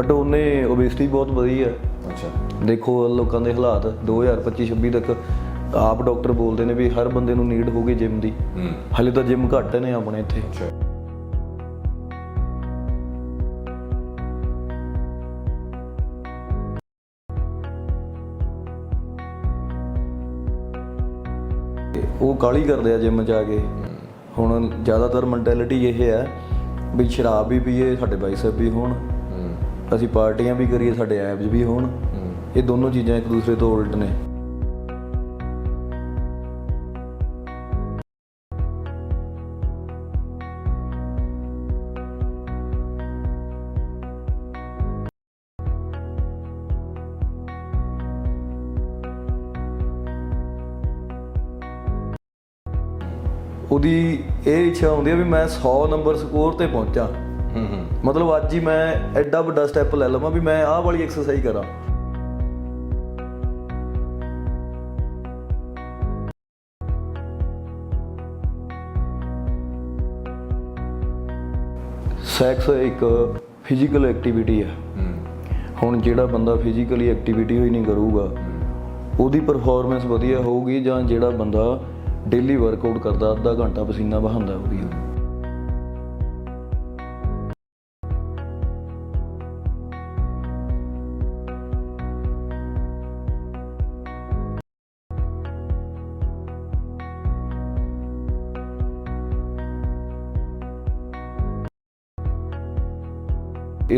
But ਉਹਨੇ obesity ਬਹੁਤ ਵਧੀ ਹੈ ਅੱਛਾ। ਦੇਖੋ ਲੋਕਾਂ ਦੇ ਹਾਲਾਤ 2025 26 ਤੱਕ ਆਪ ਡਾਕਟਰ ਬੋਲਦੇ ਨੇ ਵੀ ਹਰ ਬੰਦੇ ਨੂੰ ਨੀਡ ਹੋਗੀ ਜਿਮ ਦੀ। ਹਲੇ ਤਾਂ ਜਿਮ ਘੱਟ ਨੇ ਆਪਣੇ ਇੱਥੇ। ਅੱਛਾ। ਉਹ ਕਾਲੀ ਕਰਦੇ ਆ ਜਿਮ ਜਾ ਕੇ। ਹੁਣ ਜ਼ਿਆਦਾਤਰ ਮੈਂਟੈਲਿਟੀ ਇਹ ਹੈ ਵੀ ਸ਼ਰਾਬ ਵੀ ਪੀਏ ਸਾਡੇ ਬਾਈਸੈਪ ਵੀ ਹੋਣ। ਅਸੀਂ ਪਾਰਟੀਆਂ ਵੀ ਕਰੀਏ ਸਾਡੇ ਐਬਸ ਵੀ ਹੋਣ। ਇਹ ਦੋਨੋਂ ਚੀਜ਼ਾਂ ਇੱਕ ਦੂਸਰੇ ਤੋਂ ਉਲਟ ਨੇ। ਉਹਦੀ ਇਹ ਇੱਛਾ ਹੁੰਦੀ ਹੈ ਵੀ ਮੈਂ 100 ਨੰਬਰ ਸਕੋਰ ਤੇ ਪਹੁੰਚਾਂ। ਹੂੰ ਹੂੰ। ਮਤਲਬ ਅੱਜ ਹੀ ਮੈਂ ਐਡਾ ਵੱਡਾ ਸਟੈਪ ਲੈ ਲਵਾਂ ਵੀ ਮੈਂ ਆਹ ਵਾਲੀ ਐਕਸਰਸਾਈਜ਼ ਕਰਾਂ। ਸੈਕਸ ਇੱਕ ਫਿਜ਼ੀਕਲ ਐਕਟੀਵਿਟੀ ਹੈ। ਹੁਣ ਜਿਹੜਾ ਬੰਦਾ ਫਿਜ਼ੀਕਲੀ ਐਕਟੀਵਿਟੀ ਹੋਈ ਨਹੀਂ ਕਰੂਗਾ ਉਹਦੀ ਪਰਫਾਰਮੈਂਸ ਵਧੀਆ ਹੋਊਗੀ ਜਾਂ ਜਿਹੜਾ ਬੰਦਾ ਡੇਲੀ ਵਰਕਆਊਟ ਕਰਦਾ ਅੱਧਾ ਘੰਟਾ ਪਸੀਨਾ ਬਹਾਉਂਦਾ ਉਹਦੀ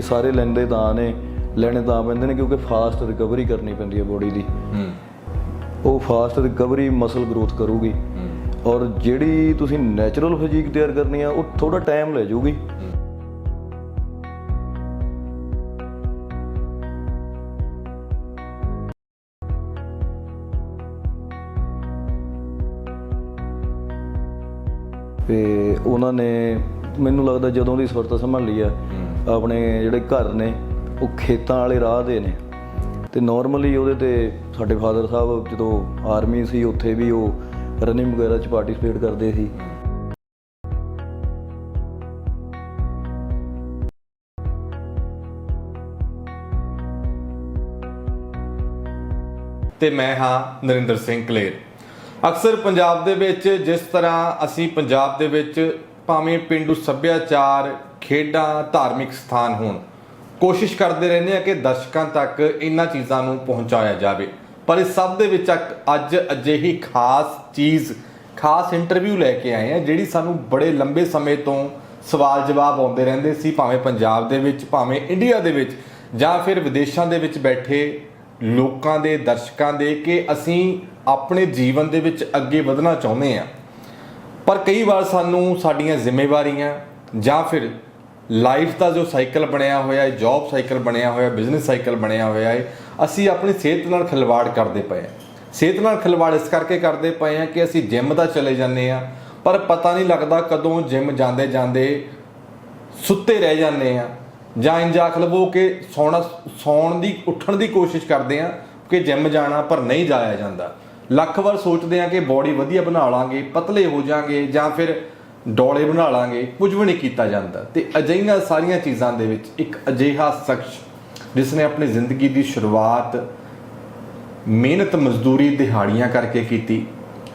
ਸਾਰੇ ਲੈਂਦੇ ਤਾਂ ਨੇ ਲੈਣੇ ਤਾਂ ਪੈਂਦੇ ਨੇ ਕਿਉਂਕਿ ਫਾਸਟ ਰਿਕਵਰੀ ਕਰਨੀ ਪੈਂਦੀ ਹੈ ਬੋਡੀ ਦੀ। ਉਹ ਫਾਸਟ ਰਿਕਵਰੀ ਮਸਲ ਗਰੋਥ ਕਰੂਗੀ। ਔਰ ਜਿਹੜੀ ਤੁਸੀਂ ਨੈਚੁਰਲ ਫਿਜ਼ੀਕ ਤਿਆਰ ਕਰਨੀ ਆ ਉਹ ਥੋੜਾ ਟਾਈਮ ਲੈ ਜਾਊਗੀ ਤੇ ਉਹਨਾਂ ਨੇ ਮੈਨੂੰ ਲੱਗਦਾ ਜਦੋਂ ਦੀ ਸੁਰਤ ਸੰਭਾਲੀ ਆ ਆਪਣੇ ਜਿਹੜੇ ਘਰ ਨੇ ਉਹ ਖੇਤਾਂ ਵਾਲੇ ਰਾਹ ਦੇ ਨੇ। ਤੇ ਨਾਰਮਲੀ ਉਹਦੇ ਤੇ ਸਾਡੇ ਫਾਦਰ ਸਾਹਿਬ ਜਦੋਂ ਆਰਮੀ ਸੀ ਉੱਥੇ ਵੀ ਉਹ ਰਨਿੰਗ ਵਗੈਰਾ ਚ ਪਾਰਟਿਸਿਪੇਟ ਕਰਦੇ ਸੀ। ਤੇ ਮੈਂ ਹਾਂ ਨਰਿੰਦਰ ਸਿੰਘ ਕਲੇਰ। ਅਕਸਰ ਪੰਜਾਬ ਦੇ ਵਿੱਚ ਜਿਸ ਤਰ੍ਹਾਂ ਅਸੀਂ ਪੰਜਾਬ ਦੇ ਵਿੱਚ ਭਾਵੇਂ ਪਿੰਡੂ ਸੱਭਿਆਚਾਰ, ਖੇਡਾਂ ਧਾਰਮਿਕ ਸਥਾਨ ਹੋਣ, ਕੋਸ਼ਿਸ਼ ਕਰਦੇ ਰਹਿੰਦੇ ਆ ਕਿ ਦਰਸ਼ਕਾਂ ਤੱਕ ਇਹਨਾਂ ਚੀਜ਼ਾਂ ਨੂੰ ਪਹੁੰਚਾਇਆ ਜਾਵੇ। ਪਰ ਇਸ ਸਭ ਦੇ ਵਿੱਚ ਅੱਜ ਅਜਿਹੀ ਖਾਸ ਚੀਜ਼, ਖਾਸ ਇੰਟਰਵਿਊ ਲੈ ਕੇ ਆਏ ਆ, ਜਿਹੜੀ ਸਾਨੂੰ ਬੜੇ ਲੰਬੇ ਸਮੇਂ ਤੋਂ ਸਵਾਲ ਜਵਾਬ ਆਉਂਦੇ ਰਹਿੰਦੇ ਸੀ, ਭਾਵੇਂ ਪੰਜਾਬ ਦੇ ਵਿੱਚ, ਭਾਵੇਂ ਇੰਡੀਆ ਦੇ ਵਿੱਚ, ਜਾਂ ਫਿਰ ਵਿਦੇਸ਼ਾਂ ਦੇ ਵਿੱਚ ਬੈਠੇ ਲੋਕਾਂ ਦੇ, ਦਰਸ਼ਕਾਂ ਦੇ, ਕਿ ਅਸੀਂ ਆਪਣੇ ਜੀਵਨ ਦੇ ਵਿੱਚ ਅੱਗੇ ਵਧਣਾ ਚਾਹੁੰਦੇ ਆ। ਪਰ ਕਈ ਵਾਰ ਸਾਨੂੰ ਸਾਡੀਆਂ ਜ਼ਿੰਮੇਵਾਰੀਆਂ ਜਾਂ ਫਿਰ ਲਾਈਫ ਦਾ ਜੋ ਸਾਈਕਲ ਬਣਿਆ ਹੋਇਆ ਹੈ ਜੌਬ ਸਾਈਕਲ ਬਣਿਆ ਹੋਇਆ ਬਿਜ਼ਨਸ ਸਾਈਕਲ ਬਣਿਆ ਹੋਇਆ ਹੈ, ਅਸੀਂ ਆਪਣੀ ਸਿਹਤ ਨਾਲ ਖਿਲਵਾੜ ਕਰਦੇ ਪਏ ਹਾਂ। ਸਿਹਤ ਨਾਲ ਖਿਲਵਾੜ ਇਸ ਕਰਕੇ ਕਰਦੇ ਪਏ ਹਾਂ ਕਿ ਅਸੀਂ ਜਿਮ ਦਾ ਚਲੇ ਜਾਂਦੇ ਆ ਪਰ ਪਤਾ ਨਹੀਂ ਲੱਗਦਾ ਕਦੋਂ ਜਿਮ ਜਾਂਦੇ ਜਾਂਦੇ ਸੁੱਤੇ ਰਹਿ ਜਾਂਦੇ ਆ ਜਾਂ ਇੰਜ ਆਖ ਲਵੋ ਕਿ ਸੌਣਾ, ਸੌਣ ਦੀ, ਉੱਠਣ ਦੀ ਕੋਸ਼ਿਸ਼ ਕਰਦੇ ਆ ਕਿ ਜਿਮ ਜਾਣਾ ਪਰ ਨਹੀਂ ਜਾਇਆ ਜਾਂਦਾ। ਲੱਖ ਵਾਰ ਸੋਚਦੇ ਆ ਕਿ ਬਾਡੀ ਵਧੀਆ ਬਣਾ ਲਾਂਗੇ, ਪਤਲੇ ਹੋ ਜਾਾਂਗੇ ਜਾਂ ਫਿਰ ਡੋਲੇ ਬਣਾ ਲਾਂਗੇ, ਕੁਝ ਵੀ ਨਹੀਂ ਕੀਤਾ ਜਾਂਦਾ। ਤੇ ਅਜਿਹੀਆਂ ਸਾਰੀਆਂ ਚੀਜ਼ਾਂ ਦੇ ਵਿੱਚ ਇੱਕ ਅਜਿਹਾ ਸ਼ਖਸ ਜਿਸ ਨੇ ਆਪਣੀ ਜ਼ਿੰਦਗੀ ਦੀ ਸ਼ੁਰੂਆਤ ਮਿਹਨਤ ਮਜ਼ਦੂਰੀ ਦਿਹਾੜੀਆਂ ਕਰਕੇ ਕੀਤੀ,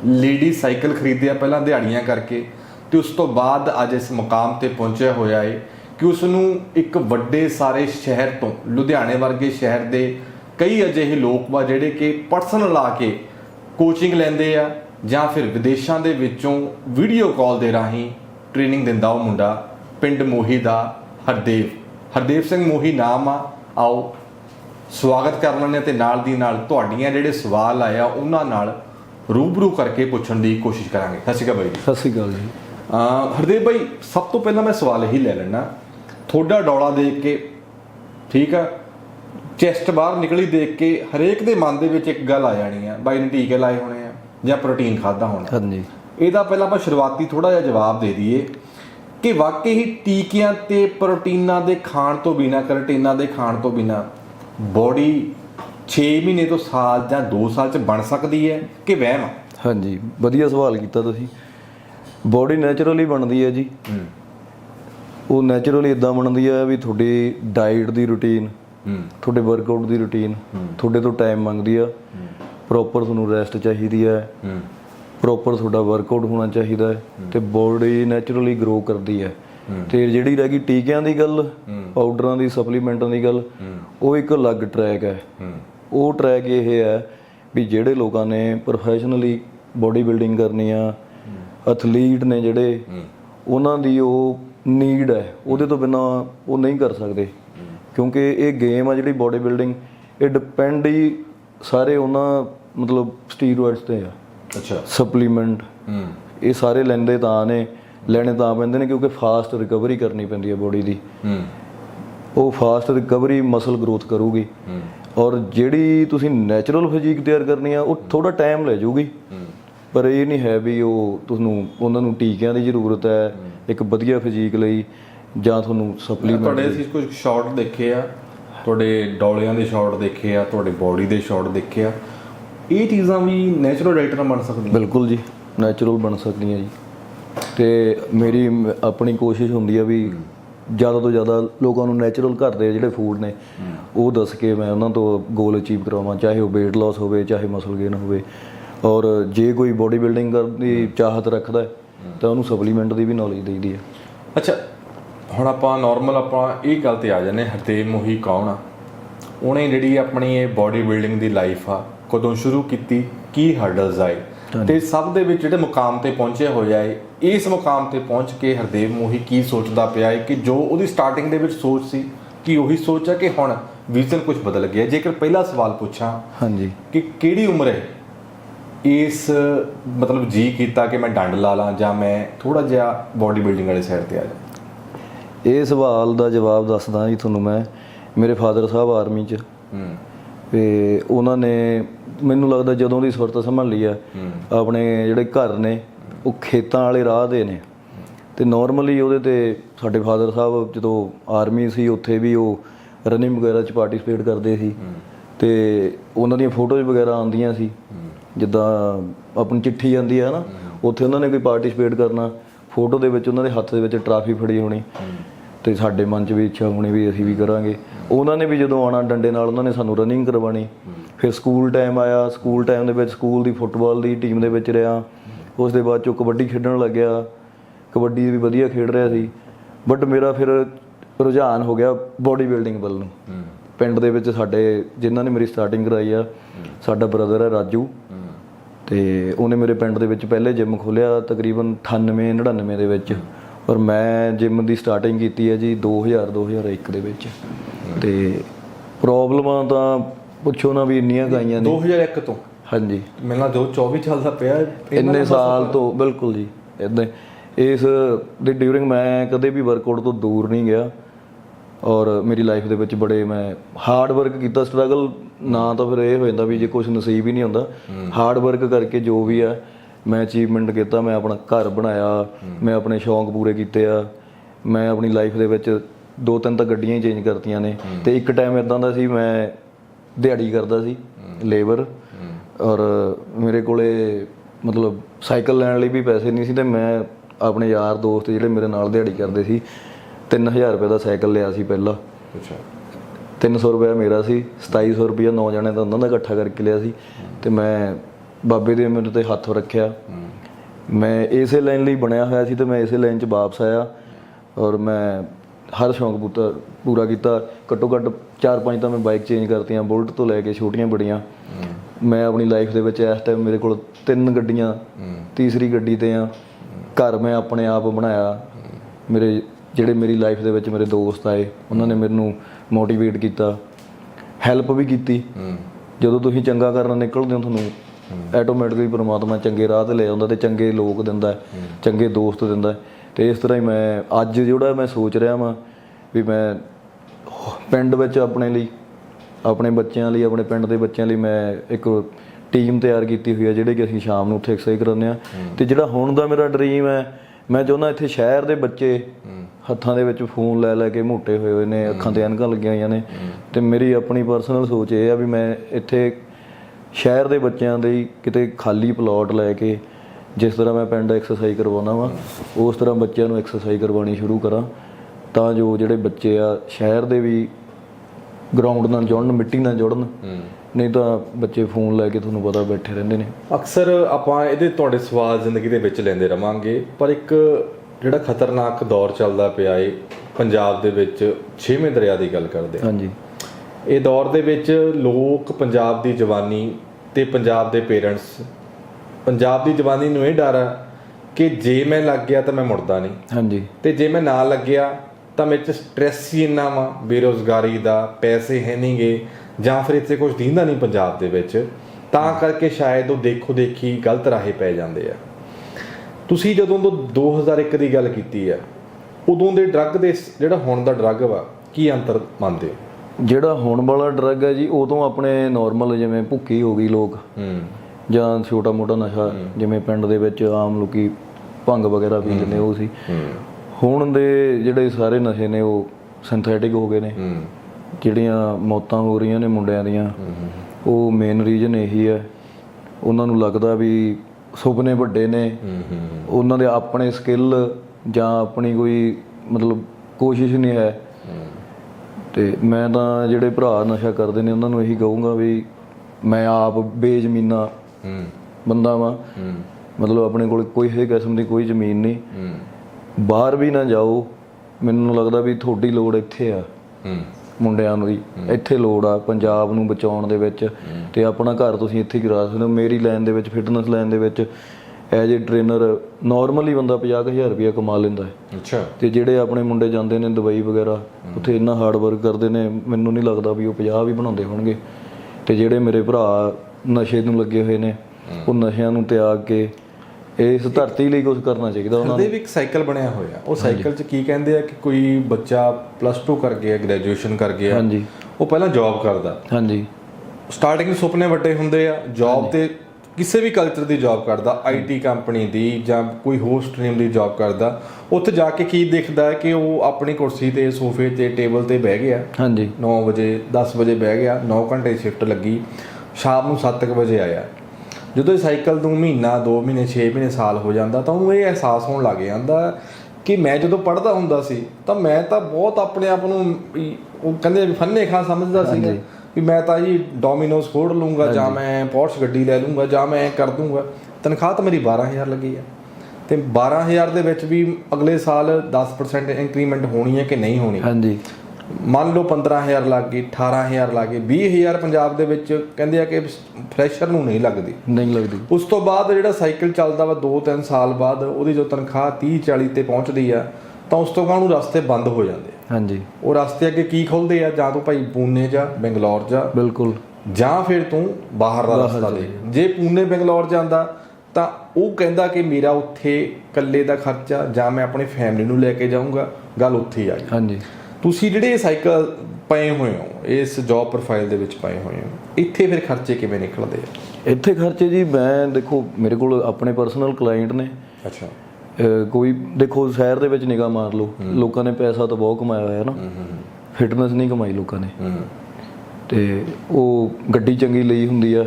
ਲੇਡੀ ਸਾਈਕਲ ਖਰੀਦਿਆ ਪਹਿਲਾਂ ਦਿਹਾੜੀਆਂ ਕਰਕੇ, ਤੇ ਉਸ ਤੋਂ ਬਾਅਦ ਅੱਜ ਇਸ ਮੁਕਾਮ ਤੇ ਪਹੁੰਚਿਆ ਹੋਇਆ ਹੈ ਕਿ ਉਸ ਨੂੰ ਇੱਕ ਵੱਡੇ ਸਾਰੇ ਸ਼ਹਿਰ ਤੋਂ, ਲੁਧਿਆਣੇ ਵਰਗੇ ਸ਼ਹਿਰ ਦੇ ਕਈ ਅਜਿਹੇ ਲੋਕ ਵਾ ਜਿਹੜੇ ਕਿ ਪਰਸਨਲ ਲਾ ਕੇ ਕੋਚਿੰਗ ਲੈਂਦੇ ਆ ਜਾਂ ਫਿਰ ਵਿਦੇਸ਼ਾਂ ਦੇ ਵਿੱਚੋਂ ਵੀਡੀਓ ਕਾਲ ਦੇ ਰਾਹੀਂ ਟ੍ਰੇਨਿੰਗ ਦਿੰਦਾ ਉਹ ਮੁੰਡਾ ਪਿੰਡ ਮੋਹੀ ਦਾ ਹਰਦੇਵ। ਹਰਦੇਵ ਸਿੰਘ ਮੋਹੀ ਨਾਮ ਆ ਆਓ। ਸਵਾਗਤ ਕਰ ਹਾਂ ਤੇ ਨਾਲ ਦੀ ਨਾਲ ਤੁਹਾਡੀਆਂ ਜਿਹੜੇ ਸਵਾਲ ਆਇਆ ਉਹਨਾਂ ਨਾਲ ਰੂਬਰੂ ਕਰਕੇ ਪੁੱਛਣ ਦੀ ਕੋਸ਼ਿਸ਼ ਕਰਾਂਗੇ। ਸਤਿ ਸ਼੍ਰੀ ਅਕਾਲ ਬਾਈ ਜੀ। ਸਤਿ ਸ਼੍ਰੀ ਅਕਾਲ ਜੀ। ਹਰਦੇਵ ਬਾਈ ਸਭ ਤੋਂ ਪਹਿਲਾਂ ਮੈਂ ਸਵਾਲ ਇਹੀ ਲੈ ਲੈਣਾ ਤੁਹਾਡਾ ਡੋਲਾ ਦੇਖ ਕੇ ਠੀਕ ਆ? ਚੈਸਟ ਬਾਹਰ ਨਿਕਲੀ ਦੇਖ ਕੇ ਹਰੇਕ ਦੇ ਮਨ ਦੇ ਵਿੱਚ ਇੱਕ ਗੱਲ ਆ ਜਾਣੀ ਆ ਬਾਈ ਨੇ ਟੀਕੇ ਲਾਏ ਹੋਣੇ ਆ ਜਾਂ ਪ੍ਰੋਟੀਨ ਖਾਦਾ ਹੋਣਾ। ਹਾਂਜੀ। ਇਹਦਾ ਪਹਿਲਾਂ ਆਪਾਂ ਸ਼ੁਰੂਆਤੀ ਥੋੜਾ ਜਿਹਾ ਜਵਾਬ ਦੇ ਦਈਏ ਕਿ ਵਾਕਈ ਹੀ ਟੀਕਿਆਂ ਤੇ ਪ੍ਰੋਟੀਨਾਂ ਦੇ ਖਾਣ ਤੋਂ ਬਿਨਾ ਕਰਟੀਨਾਂ ਦੇ ਖਾਣ ਤੋਂ ਬਿਨਾ ਬੋਡੀ 6 ਮਹੀਨੇ ਤੋਂ ਸਾਲ ਜਾਂ 2 ਸਾਲ ਚ ਬਣ ਸਕਦੀ ਹੈ ਕਿ ਵਹਿਮ ਆ? ਹਾਂਜੀ ਵਧੀਆ ਸਵਾਲ ਕੀਤਾ ਤੁਸੀਂ। ਬੋਡੀ ਨੇਚਰਲੀ ਬਣਦੀ ਹੈ ਜੀ। ਉਹ ਨੈਚੁਰਲੀ ਇਦਾਂ ਬਣਦੀ ਆ ਵੀ ਤੁਹਾਡੀ ਡਾਈਟ ਦੀ ਰੁਟੀਨ ਹੂੰ ਤੁਹਾਡੇ ਵਰਕਆਊਟ ਦੀ ਰੁਟੀਨ ਤੁਹਾਡੇ ਤੋਂ ਟਾਈਮ ਮੰਗਦੀ ਆ। ਪ੍ਰੋਪਰ ਤੁਹਾਨੂੰ ਰੈਸਟ ਚਾਹੀਦੀ ਹੈ ਹੂੰ। ਪ੍ਰੋਪਰ ਤੁਹਾਡਾ ਵਰਕਆਊਟ ਹੋਣਾ ਚਾਹੀਦਾ ਹੈ ਤੇ ਬੋਡੀ ਨੈਚੁਰਲੀ ਗਰੋ ਕਰਦੀ ਹੈ। ਤੇ ਜਿਹੜੀ ਰਹਿ ਗਈ ਟੀਕਿਆਂ ਦੀ ਗੱਲ ਪਾਊਡਰਾਂ ਦੀ ਸਪਲੀਮੈਂਟਾਂ ਦੀ ਗੱਲ ਉਹ ਇੱਕ ਅਲੱਗ ਟਰੈਕ ਹੂੰ। ਉਹ ਟਰੈਕ ਇਹ ਹੈ ਵੀ ਜਿਹੜੇ ਲੋਕਾਂ ਨੇ ਪ੍ਰੋਫੈਸ਼ਨਲੀ ਬੋਡੀ ਬਿਲਡਿੰਗ ਕਰਨੀ ਆ ਐਥਲੀਟ ਨੇ ਜਿਹੜੇ ਉਹਨਾਂ ਦੀ ਉਹ ਨੀਡ ਹੈ। ਉਹਦੇ ਤੋਂ ਬਿਨਾ ਉਹ ਨਹੀਂ ਕਰ ਸਕਦੇ। ਕਿਉਂਕਿ ਇਹ ਗੇਮ ਆ ਜਿਹੜੀ ਬੋਡੀ ਬਿਲਡਿੰਗ ਇਹ ਡਿਪੈਂਡ ਹੀ ਸਾਰੇ ਉਹਨਾਂ ਮਤਲਬ ਸਟੀਰੋਇਡਸ ਤੇ ਆ। ਅੱਛਾ। ਸਪਲੀਮੈਂਟ ਹੂੰ। ਇਹ ਸਾਰੇ ਲੈਂਦੇ ਤਾਂ ਨੇ ਲੈਣੇ ਤਾਂ ਪੈਂਦੇ ਨੇ ਕਿਉਂਕਿ ਫਾਸਟ ਰਿਕਵਰੀ ਕਰਨੀ ਪੈਂਦੀ ਹੈ ਬੋਡੀ ਦੀ। ਹੂੰ। ਉਹ ਫਾਸਟ ਰਿਕਵਰੀ ਮਸਲ ਗਰੋਥ ਕਰੂਗੀ। ਹੂੰ। ਔਰ ਜਿਹੜੀ ਤੁਸੀਂ ਨੈਚੁਰਲ ਫਿਜ਼ੀਕ ਤਿਆਰ ਕਰਨੀ ਆ ਉਹ ਥੋੜਾ ਟਾਈਮ ਲੈ ਜਾਊਗੀ ਪਰ ਇਹ ਨਹੀਂ ਹੈ ਵੀ ਉਹ ਤੁਹਾਨੂੰ ਉਹਨਾਂ ਨੂੰ ਟੀਕਿਆਂ ਦੀ ਜ਼ਰੂਰਤ ਹੈ ਇੱਕ ਵਧੀਆ ਫਿਜ਼ੀਕ ਲਈ। ਜਾਂ ਤੁਹਾਨੂੰ ਸਪਲੀਮੈਂਟ ਤੁਹਾਡੇ ਅਸੀਂ ਕੁਝ ਸ਼ਾਰਟ ਦੇਖੇ ਆ ਤੁਹਾਡੇ ਡੌਲਿਆਂ ਦੇ ਸ਼ਾਰਟ ਦੇਖੇ ਆ ਤੁਹਾਡੇ ਬਾਡੀ ਦੇ ਸ਼ਾਰਟ ਦੇਖੇ ਆ। ਇਹ ਚੀਜ਼ਾਂ ਵੀ ਨੈਚੁਰਲ ਡਾਈਟ ਨਾਲ ਬਣ ਸਕਦੀਆਂ। ਬਿਲਕੁਲ ਜੀ ਨੈਚੁਰਲ ਬਣ ਸਕਦੀਆਂ ਜੀ। ਤੇ ਮੇਰੀ ਆਪਣੀ ਕੋਸ਼ਿਸ਼ ਹੁੰਦੀ ਆ ਵੀ ਜ਼ਿਆਦਾ ਤੋਂ ਜ਼ਿਆਦਾ ਲੋਕਾਂ ਨੂੰ ਨੈਚੁਰਲ ਘਰ ਦੇ ਜਿਹੜੇ ਫੂਡ ਨੇ ਉਹ ਦੱਸ ਕੇ ਮੈਂ ਉਹਨਾਂ ਤੋਂ ਗੋਲ ਅਚੀਵ ਕਰਾਵਾਂ ਚਾਹੇ ਉਹ weight loss ਹੋਵੇ ਚਾਹੇ ਮਸਲ ਗੇਨ ਹੋਵੇ। ਔਰ ਜੇ ਕੋਈ ਬੋਡੀ ਬਿਲਡਿੰਗ ਕਰਨ ਦੀ ਚਾਹਤ ਰੱਖਦਾ ਹੈ, ਤਾਂ ਉਹਨੂੰ ਸਪਲੀਮੈਂਟ ਦੀ ਵੀ ਨੌਲੇਜ ਦੇਈਦੀ ਹੈ ਅੱਛਾ ਹੁਣ ਆਪਾਂ ਨਾਰਮਲ ਆਪਾਂ ਇਹ ਗੱਲ ਤੇ ਆ ਜਾਂਦੇ ਹਾਂ, ਹਰਦੇਵ ਮੋਹੀ ਕੌਣ ਆ? ਉਹਨੇ ਜਿਹੜੀ ਆਪਣੀ ਇਹ ਬਾਡੀ ਬਿਲਡਿੰਗ ਦੀ ਲਾਈਫ ਆ ਕਦੋਂ ਸ਼ੁਰੂ ਕੀਤੀ ਕੀ ਹਰਡਲਸ ਆਏ? ਤੇ ਸਭ ਦੇ ਵਿੱਚ ਜਿਹੜੇ ਮੁਕਾਮ ਤੇ ਪਹੁੰਚਿਆ ਹੋਇਆ ਹੈ ਇਸ ਮੁਕਾਮ ਤੇ ਪਹੁੰਚ ਕੇ ਹਰਦੇਵ ਮੋਹੀ ਕੀ ਸੋਚਦਾ ਪਿਆ ਹੈ ਕਿ ਜੋ ਉਹਦੀ ਸਟਾਰਟਿੰਗ ਦੇ ਵਿੱਚ ਸੋਚ ਸੀ ਕਿ ਉਹੀ ਸੋਚ ਹੈ ਕਿ ਹੁਣ ਵਿਜ਼ਨ ਕੁਝ ਬਦਲ ਗਿਆ? ਜੇਕਰ ਪਹਿਲਾ ਸਵਾਲ ਪੁੱਛਾਂ ਹਾਂਜੀ। ਕਿ ਕਿਹੜੀ ਉਮਰ ਹੈ? ਇਸ ਮਤਲਬ ਜੀ ਕੀਤਾ ਕਿ ਮੈਂ ਡੰਡ ਲਾ ਲਾਂ ਜਾਂ ਮੈਂ ਥੋੜਾ ਜਿਹਾ ਬਾਡੀ ਬਿਲਡਿੰਗ ਵਾਲੀ ਸਾਈਡ ਤੇ ਆ ਜਾ ਇਹ ਸਵਾਲ ਦਾ ਜਵਾਬ ਦੱਸਦਾ ਜੀ ਤੁਹਾਨੂੰ ਮੈਂ ਮੇਰੇ ਫਾਦਰ ਸਾਹਿਬ ਆਰਮੀ 'ਚ। ਹੂੰ। ਤੇ ਉਹਨਾਂ ਨੇ ਮੈਨੂੰ ਲੱਗਦਾ ਜਦੋਂ ਦੀ ਸੁਰਤ ਸੰਭਾਲੀ ਆ ਆਪਣੇ ਜਿਹੜੇ ਘਰ ਨੇ ਉਹ ਖੇਤਾਂ ਵਾਲੇ ਰਾਹ ਦੇ ਨੇ। ਤੇ ਨਾਰਮਲੀ ਉਹਦੇ ਤੇ ਸਾਡੇ ਫਾਦਰ ਸਾਹਿਬ ਜਦੋਂ ਆਰਮੀ ਸੀ ਉੱਥੇ ਵੀ ਉਹ ਰਨਿੰਗ ਵਗੈਰਾ 'ਚ ਪਾਰਟਿਸਿਪੇਟ ਕਰਦੇ ਸੀ। ਤੇ ਉਹਨਾਂ ਦੀਆਂ ਫੋਟੋਜ਼ ਵਗੈਰਾ ਆਉਂਦੀਆਂ ਸੀ। ਜਿੱਦਾਂ ਆਪਣੀ ਚਿੱਠੀ ਆਉਂਦੀ ਆ ਨਾ ਉੱਥੇ ਉਹਨਾਂ ਨੇ ਕੋਈ ਪਾਰਟਿਸਿਪੇਟ ਕਰਨਾ। ਫੋਟੋ ਦੇ ਵਿੱਚ ਉਹਨਾਂ ਦੇ ਹੱਥ ਦੇ ਵਿੱਚ ਟਰਾਫੀ ਫੜੀ ਹੋਣੀ। ਤੇ ਸਾਡੇ ਮਨ 'ਚ ਵੀ ਇੱਛਾ ਹੋਣੀ ਵੀ ਅਸੀਂ ਵੀ ਕਰਾਂਗੇ। ਉਹਨਾਂ ਨੇ ਵੀ ਜਦੋਂ ਆਉਣਾ ਡੰਡੇ ਨਾਲ ਉਹਨਾਂ ਨੇ ਸਾਨੂੰ ਰਨਿੰਗ ਕਰਵਾਣੀ ਫਿਰ ਸਕੂਲ ਟਾਈਮ ਆਇਆ ਸਕੂਲ ਟਾਈਮ ਦੇ ਵਿੱਚ ਸਕੂਲ ਦੀ ਫੁੱਟਬਾਲ ਦੀ ਟੀਮ ਦੇ ਵਿੱਚ ਰਿਹਾ। ਉਸ ਦੇ ਬਾਅਦ ਚੋਂ ਕਬੱਡੀ ਖੇਡਣ ਲੱਗਿਆ। ਕਬੱਡੀ ਵੀ ਵਧੀਆ ਖੇਡ ਰਿਹਾ ਸੀ। ਬਟ ਮੇਰਾ ਫਿਰ ਰੁਝਾਨ ਹੋ ਗਿਆ ਬੋਡੀ ਬਿਲਡਿੰਗ ਵੱਲ ਨੂੰ। ਪਿੰਡ ਦੇ ਵਿੱਚ ਸਾਡੇ ਜਿਨ੍ਹਾਂ ਨੇ ਮੇਰੀ ਸਟਾਰਟਿੰਗ ਕਰਾਈ ਆ ਸਾਡਾ ਬ੍ਰਦਰ ਹੈ ਰਾਜੂ। ਤੇ ਉਹਨੇ ਮੇਰੇ ਪਿੰਡ ਦੇ ਵਿੱਚ ਪਹਿਲੇ ਜਿਮ ਖੋਲਿਆ ਤਕਰੀਬਨ 98 99 ਦੇ ਵਿੱਚ। ਔਰ ਮੈਂ ਜਿਮ ਦੀ ਸਟਾਰਟਿੰਗ ਕੀਤੀ ਹੈ ਜੀ 2000 2001 ਦੇ ਵਿੱਚ। ਤੇ ਪ੍ਰੋਬਲਮਾਂ ਤਾਂ ਪੁੱਛੋ ਨਾ ਵੀ ਇੰਨੀਆਂ ਗਾਈਆਂ ਨੇ। 2001 ਤੋਂ? ਹਾਂਜੀ। ਮੇਰੇ ਨਾਲ 2024 ਚੱਲਦਾ ਪਿਆ। ਇੰਨੇ ਸਾਲ ਤੋਂ ਬਿਲਕੁਲ ਜੀ। ਇਦਾਂ ਇਸ ਦੇ ਡਿਊਰਿੰਗ ਮੈਂ ਕਦੇ ਵੀ ਵਰਕਆਊਟ ਤੋਂ ਦੂਰ ਨਹੀਂ ਗਿਆ। ਔਰ ਮੇਰੀ ਲਾਈਫ ਦੇ ਵਿੱਚ ਬੜੇ ਮੈਂ ਹਾਰਡ ਵਰਕ ਕੀਤਾ। ਸਟਰਗਲ ਨਾ ਤਾਂ ਫਿਰ ਇਹ ਹੋ ਜਾਂਦਾ ਵੀ ਜੇ ਕੁਝ ਨਸੀਬ ਹੀ ਨਹੀਂ ਹੁੰਦਾ। ਹਾਰਡ ਵਰਕ ਕਰਕੇ ਜੋ ਵੀ ਆ ਮੈਂ ਅਚੀਵਮੈਂਟ ਕੀਤਾ ਮੈਂ ਆਪਣਾ ਘਰ ਬਣਾਇਆ ਮੈਂ ਆਪਣੇ ਸ਼ੌਂਕ ਪੂਰੇ ਕੀਤੇ ਆ। ਮੈਂ ਆਪਣੀ ਲਾਈਫ ਦੇ ਵਿੱਚ ਦੋ ਤਿੰਨ ਤਾਂ ਗੱਡੀਆਂ ਹੀ ਚੇਂਜ ਕਰਤੀਆਂ ਨੇ ਤੇ ਇੱਕ ਟਾਈਮ ਇਦਾਂ ਦਾ ਸੀ ਮੈਂ ਦਿਹਾੜੀ ਕਰਦਾ ਸੀ ਲੇਬਰ ਔਰ ਮੇਰੇ ਕੋਲੇ ਮਤਲਬ ਸਾਈਕਲ ਲੈਣ ਲਈ ਵੀ ਪੈਸੇ ਨਹੀਂ ਸੀ ਤੇ ਮੈਂ ਆਪਣੇ ਯਾਰ ਦੋਸਤ ਜਿਹੜੇ ਮੇਰੇ ਨਾਲ ਦਿਹਾੜੀ ਕਰਦੇ ਸੀ 3000 ਰੁਪਏ ਦਾ ਸਾਈਕਲ ਲਿਆ ਸੀ ਪਹਿਲਾਂ। ਅੱਛਾ। 300 ਰੁਪਏ ਮੇਰਾ ਸੀ 2700 ਰੁਪਏ ਨੌ ਜਣੇ ਦਾ ਉਹਨਾਂ ਦਾ ਇਕੱਠਾ ਕਰਕੇ ਲਿਆ ਸੀ। ਤੇ ਮੈਂ ਬਾਬੇ ਦੇ ਮੇਰੇ ਤੇ ਹੱਥ ਰੱਖਿਆ। ਮੈਂ ਇਸੇ ਲਾਈਨ ਲਈ ਬਣਿਆ ਹੋਇਆ ਸੀ ਤੇ ਮੈਂ ਇਸੇ ਲਾਈਨ 'ਚ ਵਾਪਸ ਆਇਆ ਔਰ ਮੈਂ ਹਰ ਸ਼ੌਂਕ ਪੂਤਾ ਪੂਰਾ ਕੀਤਾ। ਘੱਟੋ ਘੱਟ 4-5 ਤਾਂ ਮੈਂ ਬਾਈਕ ਚੇਂਜ ਕਰਤੀਆਂ ਬੁਲਟ ਤੋਂ ਲੈ ਕੇ ਛੋਟੀਆਂ ਬੜੀਆਂ। ਮੈਂ ਆਪਣੀ ਲਾਈਫ ਦੇ ਵਿੱਚ ਇਸ ਟਾਈਮ ਮੇਰੇ ਕੋਲ ਤਿੰਨ ਗੱਡੀਆਂ ਤੀਸਰੀ ਗੱਡੀ ਤੇ ਆ। ਘਰ ਮੈਂ ਆਪਣੇ ਆਪ ਬਣਾਇਆ। ਮੇਰੇ ਜਿਹੜੇ ਮੇਰੀ ਲਾਈਫ ਦੇ ਵਿੱਚ ਮੇਰੇ ਦੋਸਤ ਆਏ ਉਹਨਾਂ ਨੇ ਮੈਨੂੰ ਮੋਟੀਵੇਟ ਕੀਤਾ। ਹੈਲਪ ਵੀ ਕੀਤੀ। ਜਦੋਂ ਤੁਸੀਂ ਚੰਗਾ ਕਰਨ ਨਿਕਲਦੇ ਹੋ ਤੁਹਾਨੂੰ ਆਟੋਮੈਟਿਕਲੀ ਪ੍ਰਮਾਤਮਾ ਚੰਗੇ ਰਾਹ ਤੇ ਲੈ ਆਉਂਦਾ ਤੇ ਚੰਗੇ ਲੋਕ ਦਿੰਦਾ, ਚੰਗੇ ਦੋਸਤ ਦਿੰਦਾ ਹੈ। ਤੇ ਇਸ ਤਰ੍ਹਾਂ ਹੀ ਮੈਂ ਅੱਜ ਜਿਹੜਾ ਮੈਂ ਸੋਚ ਰਿਹਾ ਵਾਂ ਵੀ ਮੈਂ ਪਿੰਡ ਵਿੱਚ ਆਪਣੇ ਲਈ, ਆਪਣੇ ਬੱਚਿਆਂ ਲਈ, ਆਪਣੇ ਪਿੰਡ ਦੇ ਬੱਚਿਆਂ ਲਈ ਮੈਂ ਇੱਕ ਟੀਮ ਤਿਆਰ ਕੀਤੀ ਹੋਈ ਹੈ ਜਿਹੜੇ ਕਿ ਅਸੀਂ ਸ਼ਾਮ ਨੂੰ ਉੱਥੇ ਐਕਸਰਸਾਈਜ਼ ਕਰਾਉਂਦੇ ਆ ਤੇ ਜਿਹੜਾ ਹੁਣ ਦਾ ਮੇਰਾ ਡ੍ਰੀਮ ਹੈ, ਮੈਂ ਚਾਹੁੰਦਾ ਇੱਥੇ ਸ਼ਹਿਰ ਦੇ ਬੱਚੇ ਹੱਥਾਂ ਦੇ ਵਿੱਚ ਫੋਨ ਲੈ ਲੈ ਕੇ ਮੋਟੇ ਹੋਏ ਹੋਏ ਨੇ, ਅੱਖਾਂ ਤੇ ਐਨਕਾਂ ਲੱਗੀਆਂ ਹੋਈਆਂ ਨੇ ਤੇ ਮੇਰੀ ਆਪਣੀ ਪਰਸਨਲ ਸੋਚ ਇਹ ਆ ਵੀ ਮੈਂ ਇੱਥੇ ਸ਼ਹਿਰ ਦੇ ਬੱਚਿਆਂ ਦੇ ਕਿਤੇ ਖਾਲੀ ਪਲਾਟ ਲੈ ਕੇ ਜਿਸ ਤਰ੍ਹਾਂ ਮੈਂ ਪਿੰਡ ਐਕਸਰਸਾਈਜ਼ ਕਰਵਾਉਣਾ ਵਾ ਉਸ ਤਰ੍ਹਾਂ ਬੱਚਿਆਂ ਨੂੰ ਐਕਸਰਸਾਈਜ਼ ਕਰਵਾਉਣੀ ਸ਼ੁਰੂ ਕਰਾਂ ਤਾਂ ਜੋ ਜਿਹੜੇ ਬੱਚੇ ਆ ਸ਼ਹਿਰ ਦੇ ਵੀ ਗਰਾਊਂਡ ਨਾਲ ਜੁੜਨ ਮਿੱਟੀ ਨਾਲ ਜੁੜਨ ਹੂੰ। ਨਹੀਂ ਤਾਂ ਬੱਚੇ ਫੋਨ ਲੈ ਕੇ ਤੁਹਾਨੂੰ ਪਤਾ ਬੈਠੇ ਰਹਿੰਦੇ ਨੇ। ਅਕਸਰ ਆਪਾਂ ਇਹਦੇ ਤੁਹਾਡੇ ਸਵਾਲ ਜ਼ਿੰਦਗੀ ਦੇ ਵਿੱਚ ਲੈਂਦੇ ਰਵਾਂਗੇ ਪਰ ਇੱਕ ਜਿਹੜਾ ਖਤਰਨਾਕ ਦੌਰ ਚੱਲਦਾ ਪਿਆ ਏ ਪੰਜਾਬ ਦੇ ਵਿੱਚ 6ਵੇਂ ਦਰਿਆ ਦੀ ਗੱਲ ਕਰਦੇ ਆ ਹਾਂਜੀ। ਇਹ ਦੌਰ ਦੇ ਵਿੱਚ ਲੋਕ ਪੰਜਾਬ ਦੀ ਜਵਾਨੀ ਤੇ ਪੰਜਾਬ ਦੇ ਪੇਰੈਂਟਸ ਪੰਜਾਬ ਦੀ ਜਵਾਨੀ ਨੂੰ ਇਹ ਡਰ ਆ ਕਿ ਜੇ ਮੈਂ ਲੱਗ ਗਿਆ ਤਾਂ ਮੈਂ ਮੁੜਦਾ ਨਹੀਂ। ਹਾਂਜੀ। ਤੇ ਜੇ ਮੈਂ ਨਾ ਲੱਗਿਆ ਤਾਂ ਮੇਰੇ ਚ ਸਟ੍ਰੈਸ ਹੀ ਇੰਨਾ ਵਾ ਬੇਰੋਜ਼ਗਾਰੀ ਦਾ ਪੈਸੇ ਹੈ ਨਹੀਂਗੇ ਜਾਂ ਫਿਰ ਇੱਥੇ ਕੁਝ ਦੀਂਦਾ ਨਹੀਂ ਪੰਜਾਬ ਦੇ ਵਿੱਚ ਤਾਂ ਕਰਕੇ ਸ਼ਾਇਦ ਉਹ ਦੇਖੋ ਦੇਖੀ ਗਲਤ ਰਾਹੇ ਪੈ ਜਾਂਦੇ ਆ। ਤੁਸੀਂ ਜਦੋਂ ਤੋਂ 2001 ਦੀ ਗੱਲ ਕੀਤੀ ਆ ਉਦੋਂ ਦੇ ਡਰੱਗ ਦੇ ਜਿਹੜਾ ਹੁਣ ਦਾ ਡਰੱਗ ਵਾ ਕੀ ਅੰਤਰ ਮੰਨਦੇ ਹੋ? ਜਿਹੜਾ ਹੁਣ ਵਾਲਾ ਡਰੱਗ ਹੈ ਜੀ ਉਦੋਂ ਆਪਣੇ ਨਾਰਮਲ ਜਿਵੇਂ ਭੁੱਕੀ ਹੋ ਗਈ ਲੋਕ ਹੂੰ। ਜਾਂ ਛੋਟਾ ਮੋਟਾ ਨਸ਼ਾ ਜਿਵੇਂ ਪਿੰਡ ਦੇ ਵਿੱਚ ਆਮ ਲੋਕੀ ਭੰਗ ਵਗੈਰਾ ਪੀ ਲੈਂਦੇ ਉਹ ਸੀ। ਹੂੰ। ਹੁਣ ਦੇ ਜਿਹੜੇ ਸਾਰੇ ਨਸ਼ੇ ਨੇ ਉਹ ਸਿੰਥੈਟਿਕ ਹੋ ਗਏ ਨੇ। ਹੂੰ। ਜਿਹੜੀਆਂ ਮੌਤਾਂ ਹੋ ਰਹੀਆਂ ਨੇ ਮੁੰਡਿਆਂ ਦੀਆਂ ਉਹ ਮੇਨ ਰੀਜਨ ਇਹੀ ਹੈ। ਉਹਨਾਂ ਨੂੰ ਲੱਗਦਾ ਵੀ ਸੁਪਨੇ ਵੱਡੇ ਨੇ। ਉਹਨਾਂ ਦੇ ਆਪਣੇ ਸਕਿੱਲ ਜਾਂ ਆਪਣੀ ਕੋਈ ਮਤਲਬ ਕੋਸ਼ਿਸ਼ ਨਹੀਂ ਹੈ। ਤੇ ਮੈਂ ਤਾਂ ਜਿਹੜੇ ਭਰਾ ਨਸ਼ਾ ਕਰਦੇ ਨੇ ਉਹਨਾਂ ਨੂੰ ਇਹੀ ਕਹੂੰਗਾ ਵੀ ਮੈਂ ਆਪ ਬੇਜ਼ਮੀਨਾ ਹੂੰ। ਬੰਦਾ ਵਾਂ। ਹੂੰ। ਮਤਲਬ ਆਪਣੇ ਕੋਲ ਕੋਈ ਹੈ ਕਿਸਮ ਦੀ ਕੋਈ ਜ਼ਮੀਨ ਨਹੀਂ। ਹੂੰ। ਬਾਹਰ ਵੀ ਨਾ ਜਾਓ। ਮੈਨੂੰ ਲੱਗਦਾ ਵੀ ਤੁਹਾਡੀ ਲੋੜ ਇੱਥੇ ਆ। ਹੂੰ। ਮੁੰਡਿਆਂ ਨੂੰ ਦੀ ਇੱਥੇ ਲੋੜ ਆ ਪੰਜਾਬ ਨੂੰ ਬਚਾਉਣ ਦੇ ਵਿੱਚ ਤੇ ਆਪਣਾ ਘਰ ਤੁਸੀਂ ਇੱਥੇ ਹੀ ਕਰਾ ਸਕਦੇ ਹੋ। ਮੇਰੀ ਲਾਈਨ ਦੇ ਵਿੱਚ ਫਿਟਨੈਸ ਲਾਈਨ ਦੇ ਵਿੱਚ ਐਜ ਏ ਟ੍ਰੇਨਰ ਨਾਰਮਲੀ ਬੰਦਾ 50000 ਰੁਪਇਆ ਕਮਾ ਲੈਂਦਾ ਹੈ। ਅੱਛਾ। ਤੇ ਜਿਹੜੇ ਆਪਣੇ ਮੁੰਡੇ ਜਾਂਦੇ ਨੇ ਦੁਬਈ ਵਗੈਰਾ ਉੱਥੇ ਇੰਨਾ ਹਾਰਡ ਵਰਕ ਕਰਦੇ ਨੇ ਮੈਨੂੰ ਨਹੀਂ ਲੱਗਦਾ ਵੀ ਉਹ 50 ਵੀ ਬਣਾਉਂਦੇ ਹੋਣਗੇ। ਤੇ ਜਿਹੜੇ ਮੇਰੇ ਭਰਾ ਨਸ਼ੇ ਨੂੰ ਲੱਗੇ ਹੋਏ ਨੇ ਉਹ ਨਸ਼ਿਆਂ ਨੂੰ ਤਿਆਗ ਕੇ ਇਸ ਧਰਤੀ ਲਈ ਕੁਝ ਕਰਨਾ ਚਾਹੀਦਾ ਉਹਨਾਂ ਉਹਦੇ ਵੀ ਇੱਕ ਸਾਈਕਲ ਬਣਿਆ ਹੋਇਆ। ਉਹ ਸਾਈਕਲ 'ਚ ਕੀ ਕਹਿੰਦੇ ਆ ਕਿ ਕੋਈ ਬੱਚਾ ਪਲੱਸ 2 ਕਰ ਗਿਆ ਗ੍ਰੈਜੂਏਸ਼ਨ ਕਰ ਗਿਆ ਹਾਂਜੀ। ਉਹ ਪਹਿਲਾਂ ਜੌਬ ਕਰਦਾ। ਹਾਂਜੀ। ਸਟਾਰਟਿੰਗ ਸੁਪਨੇ ਵੱਡੇ ਹੁੰਦੇ ਆ ਜੌਬ ਤੇ ਕਿਸੇ ਵੀ ਕਲਚਰ ਦੀ ਜੌਬ ਕਰਦਾ ਆਈਟੀ ਕੰਪਨੀ ਦੀ ਜਾਂ ਕੋਈ ਹੋਰ ਸਟਰੀਮ ਦੀ ਜੌਬ ਕਰਦਾ ਉੱਥੇ ਜਾ ਕੇ ਕੀ ਦੇਖਦਾ ਕਿ ਉਹ ਆਪਣੀ ਕੁਰਸੀ ਤੇ ਸੋਫੇ ਤੇ ਟੇਬਲ ਤੇ ਬਹਿ ਗਿਆ। ਹਾਂਜੀ। 9 ਵਜੇ 10 ਵਜੇ ਬਹਿ ਗਿਆ 9 ਘੰਟੇ ਸ਼ਿਫਟ ਲੱਗੀ ਸ਼ਾਮ ਨੂੰ 7 ਵਜੇ ਆਇਆ। ਜਦੋਂ ਇਹ ਸਾਈਕਲ ਨੂੰ ਮਹੀਨਾ 2 ਮਹੀਨੇ 6 ਮਹੀਨੇ ਸਾਲ ਹੋ ਜਾਂਦਾ ਤਾਂ ਉਹਨੂੰ ਇਹ ਅਹਿਸਾਸ ਹੋਣ ਲੱਗ ਜਾਂਦਾ ਕਿ ਮੈਂ ਜਦੋਂ ਪੜ੍ਹਦਾ ਹੁੰਦਾ ਸੀ ਤਾਂ ਮੈਂ ਤਾਂ ਬਹੁਤ ਆਪਣੇ ਆਪ ਨੂੰ ਉਹ ਕਹਿੰਦੇ ਫੰਨੇ ਖਾਂ ਸਮਝਦਾ ਸੀਗਾ। ਵੀ ਮੈਂ ਤਾਂ ਜੀ ਡੋਮਿਨੋਸ ਖੋੜ ਲੂੰਗਾ ਜਾਂ ਮੈਂ ਪੋਰਸ਼ ਗੱਡੀ ਲੈ ਲੂੰਗਾ ਜਾਂ ਮੈਂ ਕਰ ਦੂੰਗਾ ਤਨਖਾਹ ਤਾਂ ਮੇਰੀ 12000 ਲੱਗੀ ਆ। ਤੇ 12000 ਦੇ ਵਿੱਚ ਵੀ ਅਗਲੇ ਸਾਲ 10% ਇੰਕਰੀਮੈਂਟ ਹੋਣੀ ਹੈ ਕਿ ਨਹੀਂ ਹੋਣੀ? ਹਾਂਜੀ। ਮੰਨ ਲਓ 15000 ਲੱਗ ਗਈ 18000 ਲੱਗ ਗਈ 20000 ਪੰਜਾਬ ਦੇ ਵਿੱਚ ਕਹਿੰਦੇ ਆ ਕਿ ਫਰੈਸ਼ਰ ਨੂੰ ਨਹੀਂ ਲੱਗਦੀ। ਨਹੀਂ ਲੱਗਦੀ। ਉਸ ਤੋਂ ਬਾਅਦ ਜਿਹੜਾ ਸਾਈਕਲ ਚੱਲਦਾ ਵਾ 2-3 ਸਾਲ ਬਾਅਦ ਉਹਦੀ ਜੋ ਤਨਖਾਹ 30-40 ਤੇ ਪਹੁੰਚਦੀ ਆ ਤਾਂ ਉਸ ਤੋਂ ਬਾਅਦ ਨੂੰ ਰਸਤੇ ਬੰਦ ਹੋ ਜਾਂਦੇ ਹਾਂਜੀ। ਉਹ ਰਸਤੇ ਅੱਗੇ ਕੀ ਖੁੱਲਦੇ ਆ? ਜਾਂ ਤੂੰ ਭਾਈ ਪੂਨੇ ਜਾ ਬੰਗਲੌਰ ਜਾ। ਬਿਲਕੁਲ। ਜਾਂ ਫਿਰ ਤੂੰ ਬਾਹਰ ਦਾ ਰਸਤਾ ਦੇ। ਜੇ। ਪੂਨੇ ਬੰਗਲੌਰ ਜਾਂਦਾ ਤਾਂ ਉਹ ਕਹਿੰਦਾ ਕਿ ਮੇਰਾ ਉੱਥੇ ਇਕੱਲੇ ਦਾ ਖਰਚਾ ਜਾਂ ਮੈਂ ਆਪਣੀ ਫੈਮਿਲੀ ਨੂੰ ਲੈ ਕੇ ਜਾਊਂਗਾ ਗੱਲ ਉੱਥੇ ਆ ਗਈ ਹਾਂਜੀ। ਤੁਸੀਂ ਜਿਹੜੇ ਸਾਈਕਲ ਪਏ ਹੋਏ ਹੋ ਇਸ ਜੌਬ ਪ੍ਰੋਫਾਈਲ ਦੇ ਵਿੱਚ ਪਏ ਹੋਏ ਹੋ ਇੱਥੇ ਫਿਰ ਖਰਚੇ ਕਿਵੇਂ ਨਿਕਲਦੇ ਆ? ਇੱਥੇ ਖਰਚੇ ਜੀ ਮੈਂ ਦੇਖੋ ਮੇਰੇ ਕੋਲ ਆਪਣੇ ਪਰਸਨਲ ਕਲਾਇੰਟ ਨੇ। ਅੱਛਾ। ਕੋਈ ਦੇਖੋ ਸ਼ਹਿਰ ਦੇ ਵਿੱਚ ਨਿਗਾਹ ਮਾਰ ਲਓ। ਲੋਕਾਂ ਨੇ ਪੈਸਾ ਤਾਂ ਬਹੁਤ ਕਮਾਇਆ ਹੋਇਆ ਨਾ। ਫਿਟਨੈਸ ਨਹੀਂ ਕਮਾਈ ਲੋਕਾਂ ਨੇ। ਹੂੰ। ਤੇ ਉਹ ਗੱਡੀ ਚੰਗੀ ਲਈ ਹੁੰਦੀ ਆ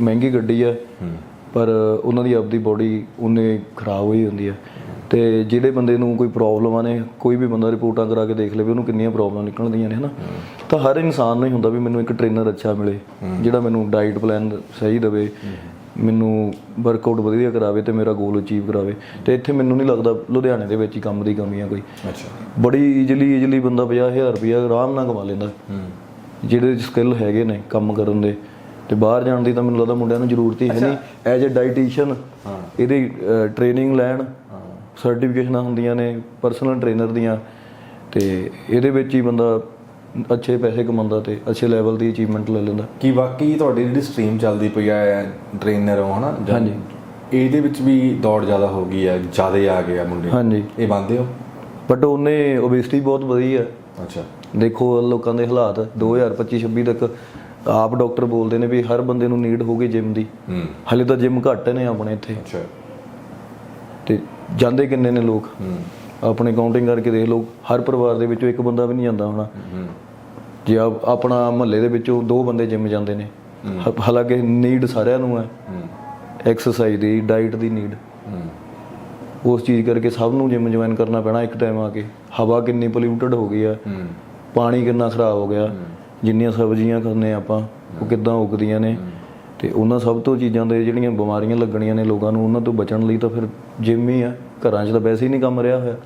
ਮਹਿੰਗੀ ਗੱਡੀ ਆ ਪਰ ਉਹਨਾਂ ਦੀ ਆਪਦੀ ਬੋਡੀ ਉਹਨੇ ਖਰਾਬ ਹੋਈ ਹੁੰਦੀ ਆ। ਤੇ ਜਿਹੜੇ ਬੰਦੇ ਨੂੰ ਕੋਈ ਪ੍ਰੋਬਲਮਾਂ ਨੇ ਕੋਈ ਵੀ ਬੰਦਾ ਰਿਪੋਰਟਾਂ ਕਰਾ ਕੇ ਦੇਖ ਲਵੇ ਉਹਨੂੰ ਕਿੰਨੀਆਂ ਪ੍ਰੋਬਲਮ ਨਿਕਲਦੀਆਂ ਨੇ ਹਨਾ। ਤਾਂ ਹਰ ਇਨਸਾਨ ਨੂੰ ਹੀ ਹੁੰਦਾ ਵੀ ਮੈਨੂੰ ਇੱਕ ਟ੍ਰੇਨਰ ਅੱਛਾ ਮਿਲੇ ਜਿਹੜਾ ਮੈਨੂੰ ਡਾਈਟ ਪਲਾਨ ਸਹੀ ਦੇਵੇ। ਮੈਨੂੰ ਵਰਕਆਊਟ ਵਧੀਆ ਕਰਾਵੇ ਤੇ ਮੇਰਾ ਗੋਲ ਅਚੀਵ ਕਰਾਵੇ ਤੇ ਇੱਥੇ ਮੈਨੂੰ ਨਹੀਂ ਲੱਗਦਾ ਲੁਧਿਆਣੇ ਦੇ ਵਿੱਚ ਹੀ ਕੰਮ ਦੀ ਕਮੀ ਆ ਕੋਈ। ਅੱਛਾ। ਬੜੀ ਈਜ਼ੀਲੀ ਈਜ਼ੀਲੀ ਬੰਦਾ 50000 ਰੁਪਇਆ ਆਰਾਮ ਨਾਲ ਕਮਾ ਲੈਂਦਾ। ਹੂੰ। ਜਿਹੜੇ ਸਕਿੱਲ ਹੈਗੇ ਨੇ ਕੰਮ ਕਰਨ ਦੇ ਤੇ ਬਾਹਰ ਜਾਣ ਦੀ ਤਾਂ ਮੈਨੂੰ ਲੱਗਦਾ ਮੁੰਡਿਆਂ ਨੂੰ ਜ਼ਰੂਰਤ ਹੀ ਹੈ ਨਹੀਂ। ਐਜ਼ ਅ ਡਾਈਟੀਸ਼ੀਅਨ ਇਹਦੀ ਟ੍ਰੇਨਿੰਗ ਲੈਣ ਸਰਟੀਫਿਕੇਸ਼ਨਾਂ ਹੁੰਦੀਆਂ ਨੇ ਪਰਸਨਲ ਟ੍ਰੇਨਰ ਦੀਆਂ ਤੇ ਇਹਦੇ ਵਿੱਚ ਹੀ ਬੰਦਾ ਅੱਛੇ ਪੈਸੇ ਕਮਾਉਂਦਾ ਤੇ ਅੱਛੇ ਲੈਵਲ ਦੀ ਅਚੀਵਮੈਂਟ ਲੈ ਲੈਂਦਾ। ਕੀ ਵਾਕਈ ਤੁਹਾਡੀ ਜਿਹੜੀ ਸਟ੍ਰੀਮ ਚੱਲਦੀ ਪਈ ਆ ਟ੍ਰੇਨਰ ਹੋ ਹਨਾ? ਹਾਂਜੀ। ਇਹਦੇ ਵਿੱਚ ਵੀ ਦੌੜ ਜ਼ਿਆਦਾ ਹੋ ਗਈ ਆ ਜ਼ਿਆਦਾ ਆ ਗਿਆ ਮੁੰਡੇ। ਹਾਂਜੀ। ਇਹ ਬੰਦੇ ਹੋ? ਬਟ ਉਹਨੇ ਓਬੇਸਿਟੀ ਬਹੁਤ ਵਧੀ ਹੈ ਅੱਛਾ। ਦੇਖੋ ਲੋਕਾਂ ਦੇ ਹਾਲਾਤ 2025 26 ਤੱਕ ਆਪ ਡਾਕਟਰ ਬੋਲਦੇ ਨੇ ਵੀ ਹਰ ਬੰਦੇ ਨੂੰ ਨੀਡ ਹੋਗੀ ਜਿਮ ਦੀ। ਹਲੇ ਤਾਂ ਜਿਮ ਘੱਟ ਨੇ ਆਪਣੇ ਇੱਥੇ। ਅੱਛਾ। ਤੇ ਜਾਂਦੇ ਕਿੰਨੇ ਨੇ ਲੋਕ? ਆਪਣੇ ਕਾਊਂਟਿੰਗ ਕਰਕੇ ਦੇਖ ਲਓ ਹਰ ਪਰਿਵਾਰ ਦੇ ਵਿੱਚੋਂ ਇੱਕ ਬੰਦਾ ਵੀ ਨਹੀਂ ਜਾਂਦਾ ਹੋਣਾ। ਜੇ ਆਪ- ਆਪਣਾ ਮਹੱਲੇ ਦੇ ਵਿੱਚੋਂ ਦੋ ਬੰਦੇ ਜਿਮ ਜਾਂਦੇ ਨੇ ਹਾਲਾਂਕਿ ਨੀਡ ਸਾਰਿਆਂ ਨੂੰ ਹੈ। ਐਕਸਰਸਾਈਜ਼ ਦੀ ਡਾਈਟ ਦੀ ਨੀਡ ਉਸ ਚੀਜ਼ ਕਰਕੇ ਸਭ ਨੂੰ ਜਿਮ ਜੁਆਇਨ ਕਰਨਾ ਪੈਣਾ ਇੱਕ ਟਾਈਮ ਆ ਕੇ। ਹਵਾ ਕਿੰਨੀ ਪੋਲਿਊਟਡ ਹੋ ਗਈ ਆ। ਪਾਣੀ ਕਿੰਨਾ ਖਰਾਬ ਹੋ ਗਿਆ। ਜਿੰਨੀਆਂ ਸਬਜ਼ੀਆਂ ਖਾਂਦੇ ਆਪਾਂ ਉਹ ਕਿੱਦਾਂ ਉਗਦੀਆਂ ਨੇ। ਤੇ ਉਹਨਾਂ ਸਭ ਤੋਂ ਚੀਜ਼ਾਂ ਦੇ ਜਿਹੜੀਆਂ ਬਿਮਾਰੀਆਂ ਲੱਗਣੀਆਂ ਨੇ ਲੋਕਾਂ ਨੂੰ ਉਹਨਾਂ ਤੋਂ ਬਚਣ ਲਈ ਤਾਂ ਫਿਰ ਜਿਮ ਹੀ ਆ। ਘਰਾਂ 'ਚ ਤਾਂ ਵੈਸੇ ਹੀ ਨਹੀਂ ਕੰਮ ਰਿਹਾ ਹੋਇਆ।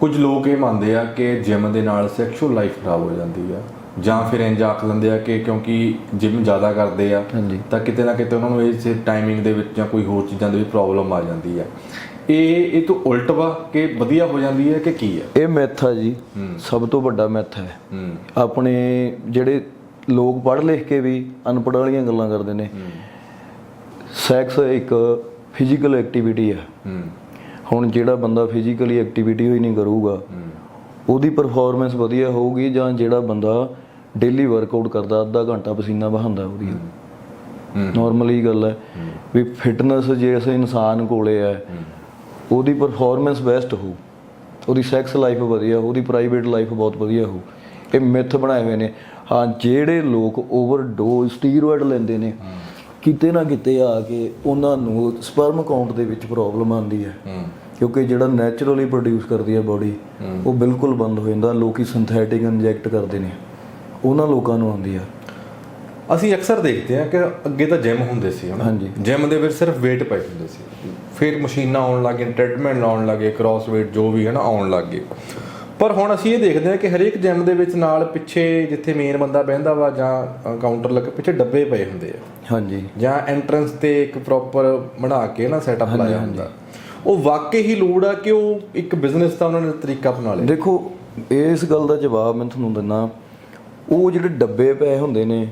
ਕੁਝ ਲੋਕ ਇਹ ਮੰਨਦੇ ਆ ਕਿ ਜਿਮ ਦੇ ਨਾਲ ਸੈਕਸ਼ੂਅਲ ਲਾਈਫ ਖਰਾਬ ਹੋ ਜਾਂਦੀ ਆ ਜਾਂ ਫਿਰ ਇੰਜ ਆਖ ਲੈਂਦੇ ਆ ਕਿ ਕਿਉਂਕਿ ਜਿਮ ਜ਼ਿਆਦਾ ਕਰਦੇ ਆ ਤਾਂ ਕਿਤੇ ਨਾ ਕਿਤੇ ਉਹਨਾਂ ਨੂੰ ਇਸ ਟਾਈਮਿੰਗ ਦੇ ਵਿੱਚ ਜਾਂ ਕੋਈ ਹੋਰ ਚੀਜ਼ਾਂ ਦੇ ਵਿੱਚ ਪ੍ਰੋਬਲਮ ਆ ਜਾਂਦੀ ਆ। ਇਹ ਇਹ ਤੋਂ ਉਲਟ ਵਾ ਕਿ ਵਧੀਆ ਹੋ ਜਾਂਦੀ ਹੈ ਕਿ ਕੀ ਆ? ਇਹ ਮੈਥ ਆ ਜੀ। ਸਭ ਤੋਂ ਵੱਡਾ ਮੈਥ ਹੈ। ਹੂੰ। ਆਪਣੇ ਜਿਹੜੇ ਲੋਕ ਪੜ੍ਹ ਲਿਖ ਕੇ ਵੀ ਅਨਪੜ੍ਹ ਵਾਲੀਆਂ ਗੱਲਾਂ ਕਰਦੇ ਨੇ। ਸੈਕਸ ਇੱਕ ਫਿਜ਼ੀਕਲ ਐਕਟੀਵਿਟੀ ਹੈ ਹੂੰ। ਹੁਣ ਜਿਹੜਾ ਬੰਦਾ ਫਿਜ਼ੀਕਲੀ ਐਕਟੀਵਿਟੀ ਹੋਈ ਨਹੀਂ ਕਰੂਗਾ ਉਹਦੀ ਪਰਫਾਰਮੈਂਸ ਵਧੀਆ ਹੋਊਗੀ ਜਾਂ ਜਿਹੜਾ ਬੰਦਾ ਡੇਲੀ ਵਰਕਆਊਟ ਕਰਦਾ ਅੱਧਾ ਘੰਟਾ ਪਸੀਨਾ ਬਹਾਉਂਦਾ ਉਹਦੀ। ਹੂੰ। ਨਾਰਮਲੀ ਗੱਲ ਹੈ ਵੀ ਫਿਟਨੈਸ ਜੇ ਇਸ ਇਨਸਾਨ ਕੋਲੇ ਹੈ ਉਹਦੀ ਪਰਫਾਰਮੈਂਸ ਬੈਸਟ ਹੋਊ ਉਹਦੀ ਸੈਕਸ ਲਾਈਫ ਵਧੀਆ ਉਹਦੀ ਪ੍ਰਾਈਵੇਟ ਲਾਈਫ ਬਹੁਤ ਵਧੀਆ ਹੋਊ। ਇਹ ਮਿੱਥ ਬਣਾਏ ਹੋਏ ਨੇ। ਹਾਂ ਜਿਹੜੇ ਲੋਕ ਓਵਰਡੋਜ਼ ਸਟੀਰੋਇਡ ਲੈਂਦੇ ਨੇ ਕਿਤੇ ਨਾ ਕਿਤੇ ਆ ਕੇ ਉਹਨਾਂ ਨੂੰ ਸਪਰਮ ਕਾਊਂਟ ਦੇ ਵਿੱਚ ਪ੍ਰੋਬਲਮ ਆਉਂਦੀ ਹੈ। ਕਿਉਂਕਿ ਜਿਹੜਾ ਨੈਚੁਰਲੀ ਪ੍ਰੋਡਿਊਸ ਕਰਦੀ ਹੈ ਬਾਡੀ ਉਹ ਬਿਲਕੁਲ ਬੰਦ ਹੋ ਜਾਂਦਾ ਲੋਕੀ ਸਿੰਥੈਟਿਕ ਇੰਜੈਕਟ ਕਰਦੇ ਨੇ। ਉਹਨਾਂ ਲੋਕਾਂ ਨੂੰ ਆਉਂਦੀ ਆ। ਅਸੀਂ ਅਕਸਰ ਦੇਖਦੇ ਹਾਂ ਕਿ ਅੱਗੇ ਤਾਂ ਜਿਮ ਹੁੰਦੇ ਸੀ ਹਨਾ? ਹਾਂਜੀ। ਜਿਮ ਦੇ ਵਿੱਚ ਸਿਰਫ weight ਪਾਈ ਹੁੰਦੇ ਸੀ। ਫਿਰ ਮਸ਼ੀਨਾਂ ਆਉਣ ਲੱਗੇ ਟ੍ਰੀਟਮੈਂਟ ਆਉਣ ਲੱਗੇ ਕ੍ਰਾਸ weight ਜੋ ਵੀ ਹੈ ਨਾ ਆਉਣ ਲੱਗੇ ਪਰ ਹੁਣ ਅਸੀਂ ਇਹ ਦੇਖਦੇ ਹਾਂ ਕਿ ਹਰੇਕ ਜਿਮ ਦੇ ਵਿੱਚ ਨਾਲ ਪਿੱਛੇ ਜਿੱਥੇ ਮੇਨ ਬੰਦਾ ਬਹਿੰਦਾ ਵਾ ਜਾਂ ਕਾਊਂਟਰ ਲੱਗੇ ਪਿੱਛੇ ਡੱਬੇ ਪਏ ਹੁੰਦੇ ਆ। ਹਾਂਜੀ। ਜਾਂ ਐਂਟਰੈਂਸ ਤੇ ਇੱਕ ਪ੍ਰੋਪਰ ਬਣਾ ਕੇ ਨਾ ਸੈਟਅਪ ਲਾਇਆ ਹੁੰਦਾ। ਉਹ ਵਾਕਈ ਹੀ ਲੋੜ ਆ ਕਿ ਉਹ ਇੱਕ ਬਿਜ਼ਨਸ ਦਾ ਉਹਨਾਂ ਨੇ ਤਰੀਕਾ ਅਪਣਾ ਲਿਆ। ਦੇਖੋ ਇਸ ਗੱਲ ਦਾ ਜਵਾਬ ਮੈਂ ਤੁਹਾਨੂੰ ਦਿੰਦਾ ਉਹ ਜਿਹੜੇ ਡੱਬੇ ਪਏ ਹੁੰਦੇ ਨੇ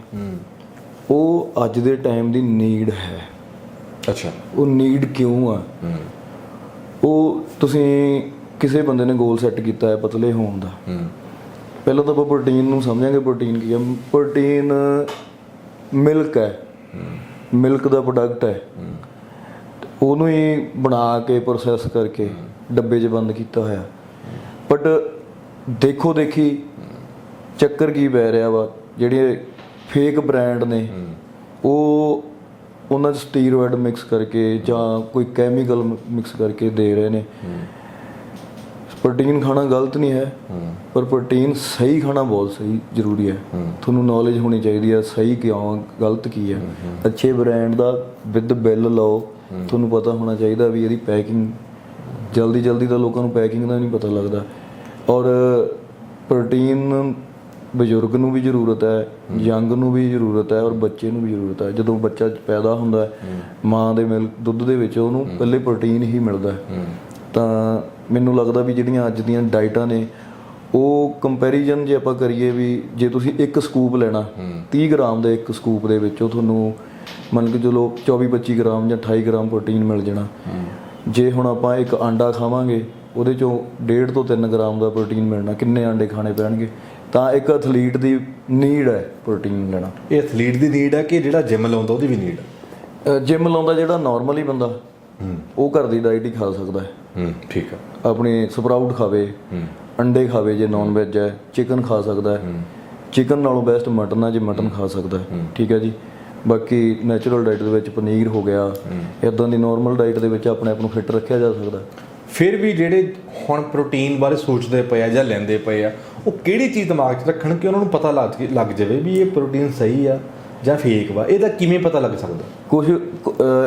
ਉਹ ਅੱਜ ਦੇ ਟਾਈਮ ਦੀ ਨੀਡ ਹੈ। ਅੱਛਾ। ਉਹ ਨੀਡ ਕਿਉਂ ਆ? ਉਹ ਤੁਸੀਂ ਕਿਸੇ ਬੰਦੇ ਨੇ ਗੋਲ ਸੈੱਟ ਕੀਤਾ ਹੈ ਪਤਲੇ ਹੋਣ ਦਾ। ਹੂੰ। ਪਹਿਲਾਂ ਤਾਂ ਆਪਾਂ ਪ੍ਰੋਟੀਨ ਨੂੰ ਸਮਝਾਂਗੇ ਪ੍ਰੋਟੀਨ ਕੀ ਹੈ? ਪ੍ਰੋਟੀਨ ਮਿਲਕ ਹੈ। ਮਿਲਕ ਦਾ ਪ੍ਰੋਡਕਟ ਹੈ। ਉਹਨੂੰ ਹੀ ਬਣਾ ਕੇ ਪ੍ਰੋਸੈਸ ਕਰਕੇ ਡੱਬੇ 'ਚ ਬੰਦ ਕੀਤਾ ਹੋਇਆ। ਬਟ ਦੇਖੋ ਦੇਖੀ ਚੱਕਰ ਕੀ ਪੈ ਰਿਹਾ ਵਾ? ਜਿਹੜੇ ਫੇਕ ਬ੍ਰਾਂਡ ਨੇ ਉਹ ਉਹਨਾਂ 'ਚ ਸਟੀਰੋਇਡ ਮਿਕਸ ਕਰਕੇ ਜਾਂ ਕੋਈ ਕੈਮੀਕਲ ਮਿਕਸ ਕਰਕੇ ਦੇ ਰਹੇ ਨੇ। ਪ੍ਰੋਟੀਨ ਖਾਣਾ ਗਲਤ ਨਹੀਂ ਹੈ ਪਰ ਪ੍ਰੋਟੀਨ ਸਹੀ ਖਾਣਾ ਬਹੁਤ ਸਹੀ ਜ਼ਰੂਰੀ ਹੈ। ਤੁਹਾਨੂੰ ਨੌਲੇਜ ਹੋਣੀ ਚਾਹੀਦੀ ਹੈ ਸਹੀ ਕਿਉਂ ਗਲਤ ਕੀ ਹੈ। ਅੱਛੇ ਬ੍ਰਾਂਡ ਦਾ ਵਿਦ ਬਿੱਲ ਲਓ ਤੁਹਾਨੂੰ ਪਤਾ ਹੋਣਾ ਚਾਹੀਦਾ ਵੀ ਇਹਦੀ ਪੈਕਿੰਗ ਜਲਦੀ ਜਲਦੀ ਤਾਂ ਲੋਕਾਂ ਨੂੰ ਪੈਕਿੰਗ ਦਾ ਨਹੀਂ ਪਤਾ ਲੱਗਦਾ। ਔਰ ਪ੍ਰੋਟੀਨ ਬਜ਼ੁਰਗ ਨੂੰ ਵੀ ਜ਼ਰੂਰਤ ਹੈ ਯੰਗ ਨੂੰ ਵੀ ਜ਼ਰੂਰਤ ਹੈ ਔਰ ਬੱਚੇ ਨੂੰ ਵੀ ਜ਼ਰੂਰਤ ਹੈ। ਜਦੋਂ ਬੱਚਾ ਪੈਦਾ ਹੁੰਦਾ ਹੈ ਮਾਂ ਦੇ ਮਿਲ ਦੁੱਧ ਦੇ ਵਿੱਚ ਉਹਨੂੰ ਪਹਿਲੇ ਪ੍ਰੋਟੀਨ ਹੀ ਮਿਲਦਾ ਹੈ। ਤਾਂ ਮੈਨੂੰ ਲੱਗਦਾ ਵੀ ਜਿਹੜੀਆਂ ਅੱਜ ਦੀਆਂ ਡਾਈਟਾਂ ਨੇ ਉਹ ਕੰਪੈਰੀਜ਼ਨ ਜੇ ਆਪਾਂ ਕਰੀਏ ਵੀ ਜੇ ਤੁਸੀਂ ਇੱਕ ਸਕੂਪ ਲੈਣਾ 30 ਗ੍ਰਾਮ ਦੇ ਇੱਕ ਸਕੂਪ ਦੇ ਵਿੱਚ ਉਹ ਤੁਹਾਨੂੰ ਮੰਨ ਕੇ ਚਲੋ 24 25 ਗ੍ਰਾਮ ਜਾਂ 28 ਗ੍ਰਾਮ ਪ੍ਰੋਟੀਨ ਮਿਲ ਜਾਣਾ। ਜੇ ਹੁਣ ਆਪਾਂ ਇੱਕ ਆਂਡਾ ਖਾਵਾਂਗੇ ਉਹਦੇ ਚੋਂ 1.5 ਤੋਂ 3 ਗ੍ਰਾਮ ਦਾ ਪ੍ਰੋਟੀਨ ਮਿਲਣਾ ਕਿੰਨੇ ਆਂਡੇ ਖਾਣੇ ਪੈਣਗੇ? ਤਾਂ ਇੱਕ ਐਥਲੀਟ ਦੀ ਨੀਡ ਹੈ ਪ੍ਰੋਟੀਨ ਲੈਣਾ। ਇਹ ਐਥਲੀਟ ਦੀ ਨੀਡ ਹੈ ਕਿ ਜਿਹੜਾ ਜਿਮ ਲਾਉਂਦਾ ਉਹਦੀ ਵੀ ਨੀਡ ਹੈ? ਜਿਮ ਲਾਉਂਦਾ ਜਿਹੜਾ ਨਾਰਮਲੀ ਬੰਦਾ ਉਹ ਘਰ ਦੀ ਡਾਈਟ ਹੀ ਖਾ ਸਕਦਾ ਹੈ। ਹੂੰ ਠੀਕ ਆ। ਆਪਣੀ ਸਪਰਾਊਟ ਖਾਵੇ ਅੰਡੇ ਖਾਵੇ ਜੇ ਨਾਨ ਵੈਜ ਹੈ ਚਿਕਨ ਖਾ ਸਕਦਾ ਹੈ। ਚਿਕਨ ਨਾਲੋਂ ਬੈਸਟ ਮਟਨ ਹੈ ਜੇ ਮਟਨ ਖਾ ਸਕਦਾ ਹੈ। ਠੀਕ ਹੈ ਜੀ। ਬਾਕੀ ਨੈਚੁਰਲ ਡਾਈਟ ਦੇ ਵਿੱਚ ਪਨੀਰ ਹੋ ਗਿਆ। ਇਦਾਂ ਦੀ ਨਾਰਮਲ ਡਾਈਟ ਦੇ ਵਿੱਚ ਆਪਣੇ ਆਪ ਨੂੰ ਫਿੱਟ ਰੱਖਿਆ ਜਾ ਸਕਦਾ ਫਿਰ ਵੀ ਜਿਹੜੇ ਹੁਣ ਪ੍ਰੋਟੀਨ ਬਾਰੇ ਸੋਚਦੇ ਪਏ ਆ ਜਾਂ ਲੈਂਦੇ ਪਏ ਆ ਉਹ ਕਿਹੜੀ ਚੀਜ਼ ਦਿਮਾਗ 'ਚ ਰੱਖਣ ਕਿ ਉਹਨਾਂ ਨੂੰ ਪਤਾ ਲੱਗ ਜਾਵੇ ਵੀ ਇਹ ਪ੍ਰੋਟੀਨ ਸਹੀ ਆ ਜਾਂ ਫੇਕ ਵਾ। ਇਹਦਾ ਕਿਵੇਂ ਪਤਾ ਲੱਗ ਸਕਦਾ? ਕੁਝ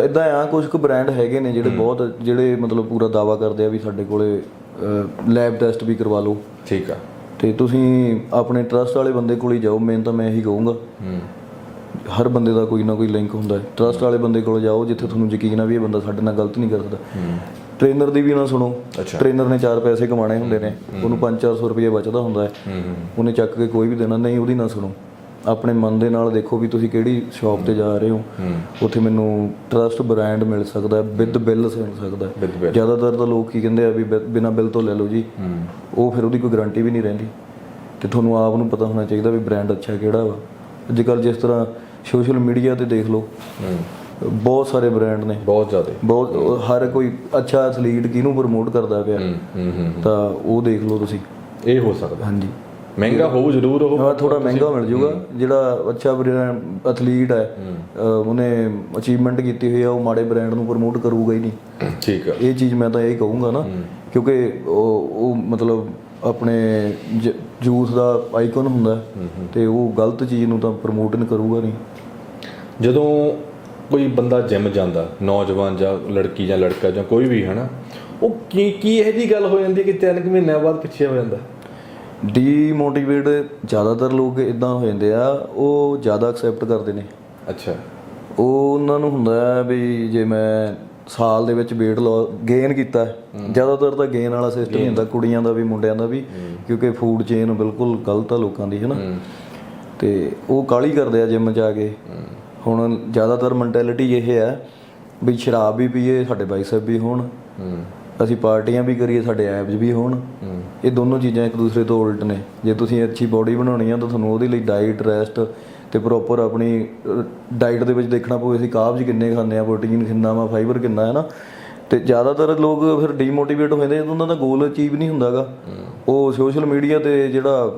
ਇਦਾਂ ਆ ਕੁਝ ਕੁ ਬ੍ਰਾਂਡ ਹੈਗੇ ਨੇ ਜਿਹੜੇ ਬਹੁਤ ਜਿਹੜੇ ਮਤਲਬ ਪੂਰਾ ਦਾਵਾ ਕਰਦੇ ਆ ਵੀ ਸਾਡੇ ਕੋਲੇ ਲੈਬ ਟੈਸਟ ਵੀ ਕਰਵਾ ਲਓ। ਠੀਕ ਆ। ਤੇ ਤੁਸੀਂ ਆਪਣੇ ਟਰਸਟ ਵਾਲੇ ਬੰਦੇ ਕੋਲ ਹੀ ਜਾਓ ਮੇਨ ਤਾਂ ਮੈਂ ਇਹੀ ਕਹੂੰਗਾ। ਹਰ ਬੰਦੇ ਦਾ ਕੋਈ ਨਾ ਕੋਈ ਲਿੰਕ ਹੁੰਦਾ ਹੈ। ਟਰਸਟ ਵਾਲੇ ਬੰਦੇ ਕੋਲ ਜਾਓ ਜਿੱਥੇ ਤੁਹਾਨੂੰ ਯਕੀਨ ਆ ਵੀ ਇਹ ਬੰਦਾ ਸਾਡੇ ਨਾਲ ਗਲਤ ਨਹੀਂ ਕਰਦਾ ਟ੍ਰੇਨਰ ਦੀ ਵੀ ਨਾ ਸੁਣੋ। ਟ੍ਰੇਨਰ ਨੇ 4 ਪੈਸੇ ਕਮਾਣੇ ਹੁੰਦੇ ਨੇ। ਉਹਨੂੰ 5-400 ਰੁਪਏ ਬਚਦਾ ਹੁੰਦਾ ਹੈ। ਉਹਨੇ ਚੱਕ ਕੇ ਕੋਈ ਵੀ ਦੇਣਾ ਨਹੀਂ ਉਹਦੀ ਨਾ ਸੁਣੋ। ਆਪਣੇ ਮਨ ਦੇ ਨਾਲ ਦੇਖੋ ਵੀ ਤੁਸੀਂ ਕਿਹੜੀ ਸ਼ਾਪ ਤੇ ਜਾ ਰਹੇ ਹੋ। ਉੱਥੇ ਮੈਨੂੰ ਟਰਸਟ ਬ੍ਰਾਂਡ ਮਿਲ ਸਕਦਾ ਹੈ ਵਿਦ ਬਿੱਲ ਮਿਲ ਸਕਦਾ ਹੈ। ਜ਼ਿਆਦਾਤਰ ਤਾਂ ਲੋਕ ਕੀ ਕਹਿੰਦੇ ਆ ਵੀ ਬਿਨਾਂ ਬਿੱਲ ਤੋਂ ਲੈ ਲਓ ਜੀ। ਉਹ ਫਿਰ ਉਹਦੀ ਕੋਈ ਗਾਰੰਟੀ ਵੀ ਨਹੀਂ ਰਹਿੰਦੀ। ਤੇ ਤੁਹਾਨੂੰ ਆਪ ਨੂੰ ਪਤਾ ਹੋਣਾ ਚਾਹੀਦਾ ਵੀ ਬ੍ਰਾਂਡ ਅੱਛਾ ਕਿਹੜਾ ਵਾ। ਅੱਜ ਕੱਲ ਜਿਸ ਤਰ੍ਹਾਂ ਸੋਸ਼ਲ ਮੀਡੀਆ ਤੇ ਦੇਖ ਲਓ। ਬਹੁਤ ਸਾਰੇ ਬ੍ਰਾਂਡ ਨੇ। ਬਹੁਤ ਜ਼ਿਆਦਾ। ਬਹੁਤ ਹਰ ਕੋਈ ਅੱਛਾ ਐਥਲੀਟ ਕਿਹਨੂੰ ਪ੍ਰਮੋਟ ਕਰਦਾ ਪਿਆ। ਤਾਂ ਉਹ ਦੇਖ ਲਓ ਤੁਸੀਂ। ਇਹ ਹੋ ਸਕਦਾ। ਹਾਂਜੀ। ਮਹਿੰਗਾ ਹੋਊ ਜ਼ਰੂਰ ਉਹ ਹਾਂ ਥੋੜਾ ਮਹਿੰਗਾ ਮਿਲ ਜਾਊਗਾ ਜਿਹੜਾ ਅੱਛਾ ਐਥਲੀਟ ਹੈ ਉਹਨੇ ਅਚੀਵਮੈਂਟ ਕੀਤੀ ਹੋਈ ਆ ਉਹ ਮਾੜੇ ਬ੍ਰਾਂਡ ਨੂੰ ਪ੍ਰਮੋਟ ਕਰੂਗਾ ਹੀ ਨਹੀਂ। ਠੀਕ ਆ। ਇਹ ਚੀਜ਼ ਮੈਂ ਤਾਂ ਇਹ ਕਹੂੰਗਾ ਨਾ ਕਿਉਂਕਿ ਉਹ ਉਹ ਮਤਲਬ ਆਪਣੇ ਯੂਥ ਦਾ ਆਈਕਨ ਹੁੰਦਾ ਹੈ, ਤੇ ਉਹ ਗਲਤ ਚੀਜ਼ ਨੂੰ ਤਾਂ ਪ੍ਰਮੋਟ ਨਹੀਂ ਕਰੂਗਾ ਨਹੀਂ। ਜਦੋਂ ਕੋਈ ਬੰਦਾ ਜਿਮ ਜਾਂਦਾ ਨੌਜਵਾਨ ਜਾਂ ਲੜਕੀ ਜਾਂ ਲੜਕਾ ਜਾਂ ਕੋਈ ਵੀ ਹਨਾ ਉਹ ਕੀ ਕੀ ਇਹੋ ਜਿਹੀ ਗੱਲ ਹੋ ਜਾਂਦੀ ਕਿ ਤਿੰਨ ਕੁ ਮਹੀਨਿਆਂ ਬਾਅਦ ਪਿੱਛੇ ਹੋ ਜਾਂਦਾ? ਡੀਮੋਟੀਵੇਟ ਜ਼ਿਆਦਾਤਰ ਲੋਕ ਇਦਾਂ ਹੋ ਜਾਂਦੇ ਆ ਉਹ ਜ਼ਿਆਦਾ ਐਕਸੈਪਟ ਕਰਦੇ ਨੇ। ਅੱਛਾ। ਉਹ ਉਹਨਾਂ ਨੂੰ ਹੁੰਦਾ ਹੈ ਵੀ ਜੇ ਮੈਂ ਸਾਲ ਦੇ ਵਿੱਚ weight loss ਗੇਨ ਕੀਤਾ ਹੈ। ਜ਼ਿਆਦਾਤਰ ਤਾਂ ਗੇਨ ਵਾਲਾ ਸਿਸਟਮ ਹੀ ਹੁੰਦਾ ਕੁੜੀਆਂ ਦਾ ਵੀ ਮੁੰਡਿਆਂ ਦਾ ਵੀ ਕਿਉਂਕਿ ਫੂਡ ਚੇਨ ਬਿਲਕੁਲ ਗਲਤ ਆ ਲੋਕਾਂ ਦੀ ਹੈਨਾ? ਤੇ ਉਹ ਕਾਲੀ ਕਰਦੇ ਆ ਜਿਮ ਜਾ ਕੇ। ਹੁਣ ਜ਼ਿਆਦਾਤਰ ਮੈਂਟੈਲਿਟੀ ਇਹ ਹੈ ਵੀ ਸ਼ਰਾਬ ਵੀ ਪੀਏ ਸਾਡੇ ਬਾਈਸੈਪ ਵੀ ਹੋਣ। ਅਸੀਂ ਪਾਰਟੀਆਂ ਵੀ ਕਰੀਏ ਸਾਡੇ ਐਬਸ ਵੀ ਹੋਣ। ਇਹ ਦੋਨੋਂ ਚੀਜ਼ਾਂ ਇੱਕ ਦੂਸਰੇ ਤੋਂ ਉਲਟ ਨੇ। ਜੇ ਤੁਸੀਂ ਅੱਛੀ ਬੋਡੀ ਬਣਾਉਣੀ ਆ ਤਾਂ ਤੁਹਾਨੂੰ ਉਹਦੇ ਲਈ ਡਾਈਟ ਰੈਸਟ ਤੇ ਪ੍ਰੋਪਰ ਆਪਣੀ ਡਾਈਟ ਦੇ ਵਿੱਚ ਦੇਖਣਾ ਪਊ ਅਸੀਂ ਕਾਬਜ਼ ਕਿੰਨੇ ਖਾਂਦੇ ਆ ਪ੍ਰੋਟੀਨ ਕਿੰਨਾ ਵਾ ਫਾਈਬਰ ਕਿੰਨਾ ਹੈ ਨਾ। ਤੇ ਜ਼ਿਆਦਾਤਰ ਲੋਕ ਫਿਰ ਡੀਮੋਟੀਵੇਟ ਹੋ ਜਾਂਦੇ ਜਦੋਂ ਉਹਨਾਂ ਦਾ ਗੋਲ ਅਚੀਵ ਨਹੀਂ ਹੁੰਦਾਗਾ। ਉਹ ਸੋਸ਼ਲ ਮੀਡੀਆ ਤੇ ਜਿਹੜਾ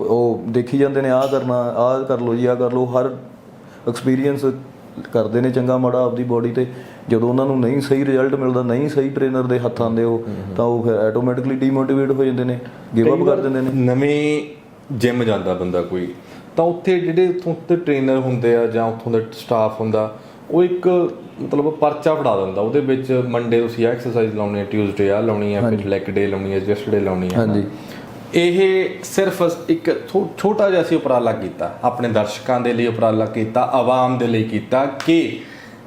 ਉਹ ਦੇਖੀ ਜਾਂਦੇ ਨੇ ਆਹ ਕਰਨਾ ਆਹ ਕਰ ਲਓ ਜੀ ਆਹ ਕਰ ਲਓ ਹਰ ਐਕਸਪੀਰੀਅੰਸ ਕਰਦੇ ਨੇ ਚੰਗਾ ਮਾੜਾ ਆਪਦੀ ਬੋਡੀ ਤੇ। ਜਦੋਂ ਉਹਨਾਂ ਨੂੰ ਨਹੀਂ ਸਹੀ ਰਿਜ਼ਲਟ ਮਿਲਦਾ ਨਹੀਂ ਸਹੀ ਟ੍ਰੇਨਰ ਦੇ ਹੱਥ ਆਉਂਦੇ ਉਹ ਤਾਂ ਉਹ ਫਿਰ ਆਟੋਮੈਟਿਕਲੀ ਡੀਮੋਟੀਵੇਟ ਹੋ ਜਾਂਦੇ ਨੇ ਗਿਵ ਅਪ ਕਰ ਦਿੰਦੇ ਨੇ। ਨਵੇਂ ਜਿਮ ਜਾਂਦਾ ਬੰਦਾ ਕੋਈ ਤਾਂ ਉੱਥੇ ਜਿਹੜੇ ਉੱਥੋਂ ਦੇ ਟ੍ਰੇਨਰ ਹੁੰਦੇ ਆ ਜਾਂ ਉੱਥੋਂ ਦਾ ਸਟਾਫ ਹੁੰਦਾ ਉਹ ਇੱਕ ਮਤਲਬ ਪਰਚਾ ਫੜਾ ਦਿੰਦਾ। ਉਹਦੇ ਵਿੱਚ ਮੰਡੇ ਤੁਸੀਂ ਐਕਸਰਸਾਈਜ਼ ਲਾਉਣੀ ਹੈ ਟਿਊਜ਼ਡੇ ਆ ਲਾਉਣੀ ਹੈ ਫਿਰ ਲੈਗ ਡੇ ਲਾਉਣੀ ਹੈ ਜਸਟ ਡੇ ਲਾਉਣੀ ਹੈ ਹਾਂਜੀ। ਇਹ ਸਿਰਫ ਇੱਕ ਛੋ- ਛੋਟਾ ਜਿਹਾ ਸੀ ਉਪਰਾਲਾ ਕੀਤਾ, ਆਪਣੇ ਦਰਸ਼ਕਾਂ ਦੇ ਲਈ ਉਪਰਾਲਾ ਕੀਤਾ, ਆਵਾਮ ਦੇ ਲਈ ਕੀਤਾ ਕਿ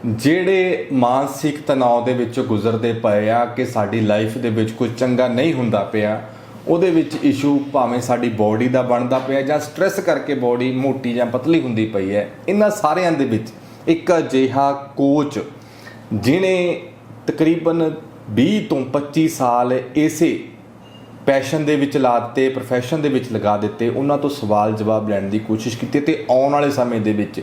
ਜਿਹੜੇ ਮਾਨਸਿਕ ਤਣਾਅ ਦੇ ਵਿੱਚ ਗੁਜ਼ਰਦੇ ਪਏ ਆ, ਕਿ ਸਾਡੀ ਲਾਈਫ ਦੇ ਵਿੱਚ ਕੁਝ ਚੰਗਾ ਨਹੀਂ ਹੁੰਦਾ ਪਿਆ, ਉਹਦੇ ਵਿੱਚ ਇਸ਼ੂ ਭਾਵੇਂ ਸਾਡੀ ਬਾਡੀ ਦਾ ਬਣਦਾ ਪਿਆ ਜਾਂ ਸਟ੍ਰੈਸ ਕਰਕੇ ਬਾਡੀ ਮੋਟੀ ਜਾਂ ਪਤਲੀ ਹੁੰਦੀ ਪਈ ਹੈ, ਇਹਨਾਂ ਸਾਰਿਆਂ ਦੇ ਵਿੱਚ ਇੱਕ ਅਜਿਹਾ ਕੋਚ ਜਿਨੇ ਤਕਰੀਬਨ 20 ਤੋਂ 25 ਸਾਲ ਇਸੇ ਪੈਸ਼ਨ ਦੇ ਵਿੱਚ ਲਾ ਦਿੱਤੇ ਪ੍ਰੋਫੈਸ਼ਨ ਦੇ ਵਿੱਚ ਲਗਾ ਦਿੱਤੇ, ਉਹਨਾਂ ਤੋਂ ਸਵਾਲ ਜਵਾਬ ਲੈਣ ਦੀ ਕੋਸ਼ਿਸ਼ ਕੀਤੀ ਤੇ ਆਉਣ ਵਾਲੇ ਸਮੇਂ ਦੇ ਵਿੱਚ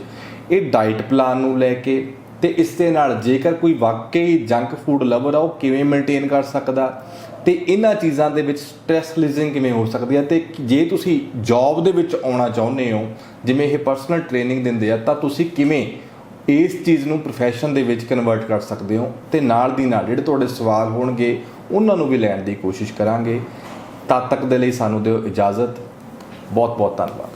ਇਹ ਡਾਈਟ ਪਲਾਨ ਨੂੰ ਲੈ ਕੇ ਤੇ ਇਸ ਦੇ ਨਾਲ ਜੇਕਰ ਕੋਈ ਵਾਕਈ ਜੰਕ ਫੂਡ ਲਵਰ ਆ, ਉਹ ਕਿਵੇਂ ਮੇਨਟੇਨ ਕਰ ਸਕਦਾ? ਤੇ ਇਹਨਾਂ ਚੀਜ਼ਾਂ ਦੇ ਵਿੱਚ ਸਟ੍ਰੈਸ ਰਿਲੀਜ਼ਿੰਗ ਕਿਵੇਂ ਹੋ ਸਕਦੀ ਹੈ ਤੇ ਜੇ ਤੁਸੀਂ ਜੌਬ ਦੇ ਵਿੱਚ ਆਉਣਾ ਚਾਹੁੰਦੇ ਹੋ, ਜਿਵੇਂ ਇਹ ਪਰਸਨਲ ਟ੍ਰੇਨਿੰਗ ਦਿੰਦੇ ਆ, ਤਾਂ ਤੁਸੀਂ ਕਿਵੇਂ ਇਸ ਚੀਜ਼ ਨੂੰ ਪ੍ਰੋਫੈਸ਼ਨ ਦੇ ਵਿੱਚ ਕਨਵਰਟ ਕਰ ਸਕਦੇ ਹੋ? ਤੇ ਨਾਲ ਦੀ ਨਾਲ ਜਿਹੜੇ ਤੁਹਾਡੇ ਸਵਾਲ ਹੋਣਗੇ, ਉਹਨਾਂ ਨੂੰ ਵੀ ਲੈਣ ਦੀ ਕੋਸ਼ਿਸ਼ ਕਰਾਂਗੇ। ਤਦ ਤੱਕ ਦੇ ਲਈ ਸਾਨੂੰ ਦਿਓ ਇਜਾਜ਼ਤ। ਬਹੁਤ ਬਹੁਤ ਧੰਨਵਾਦ।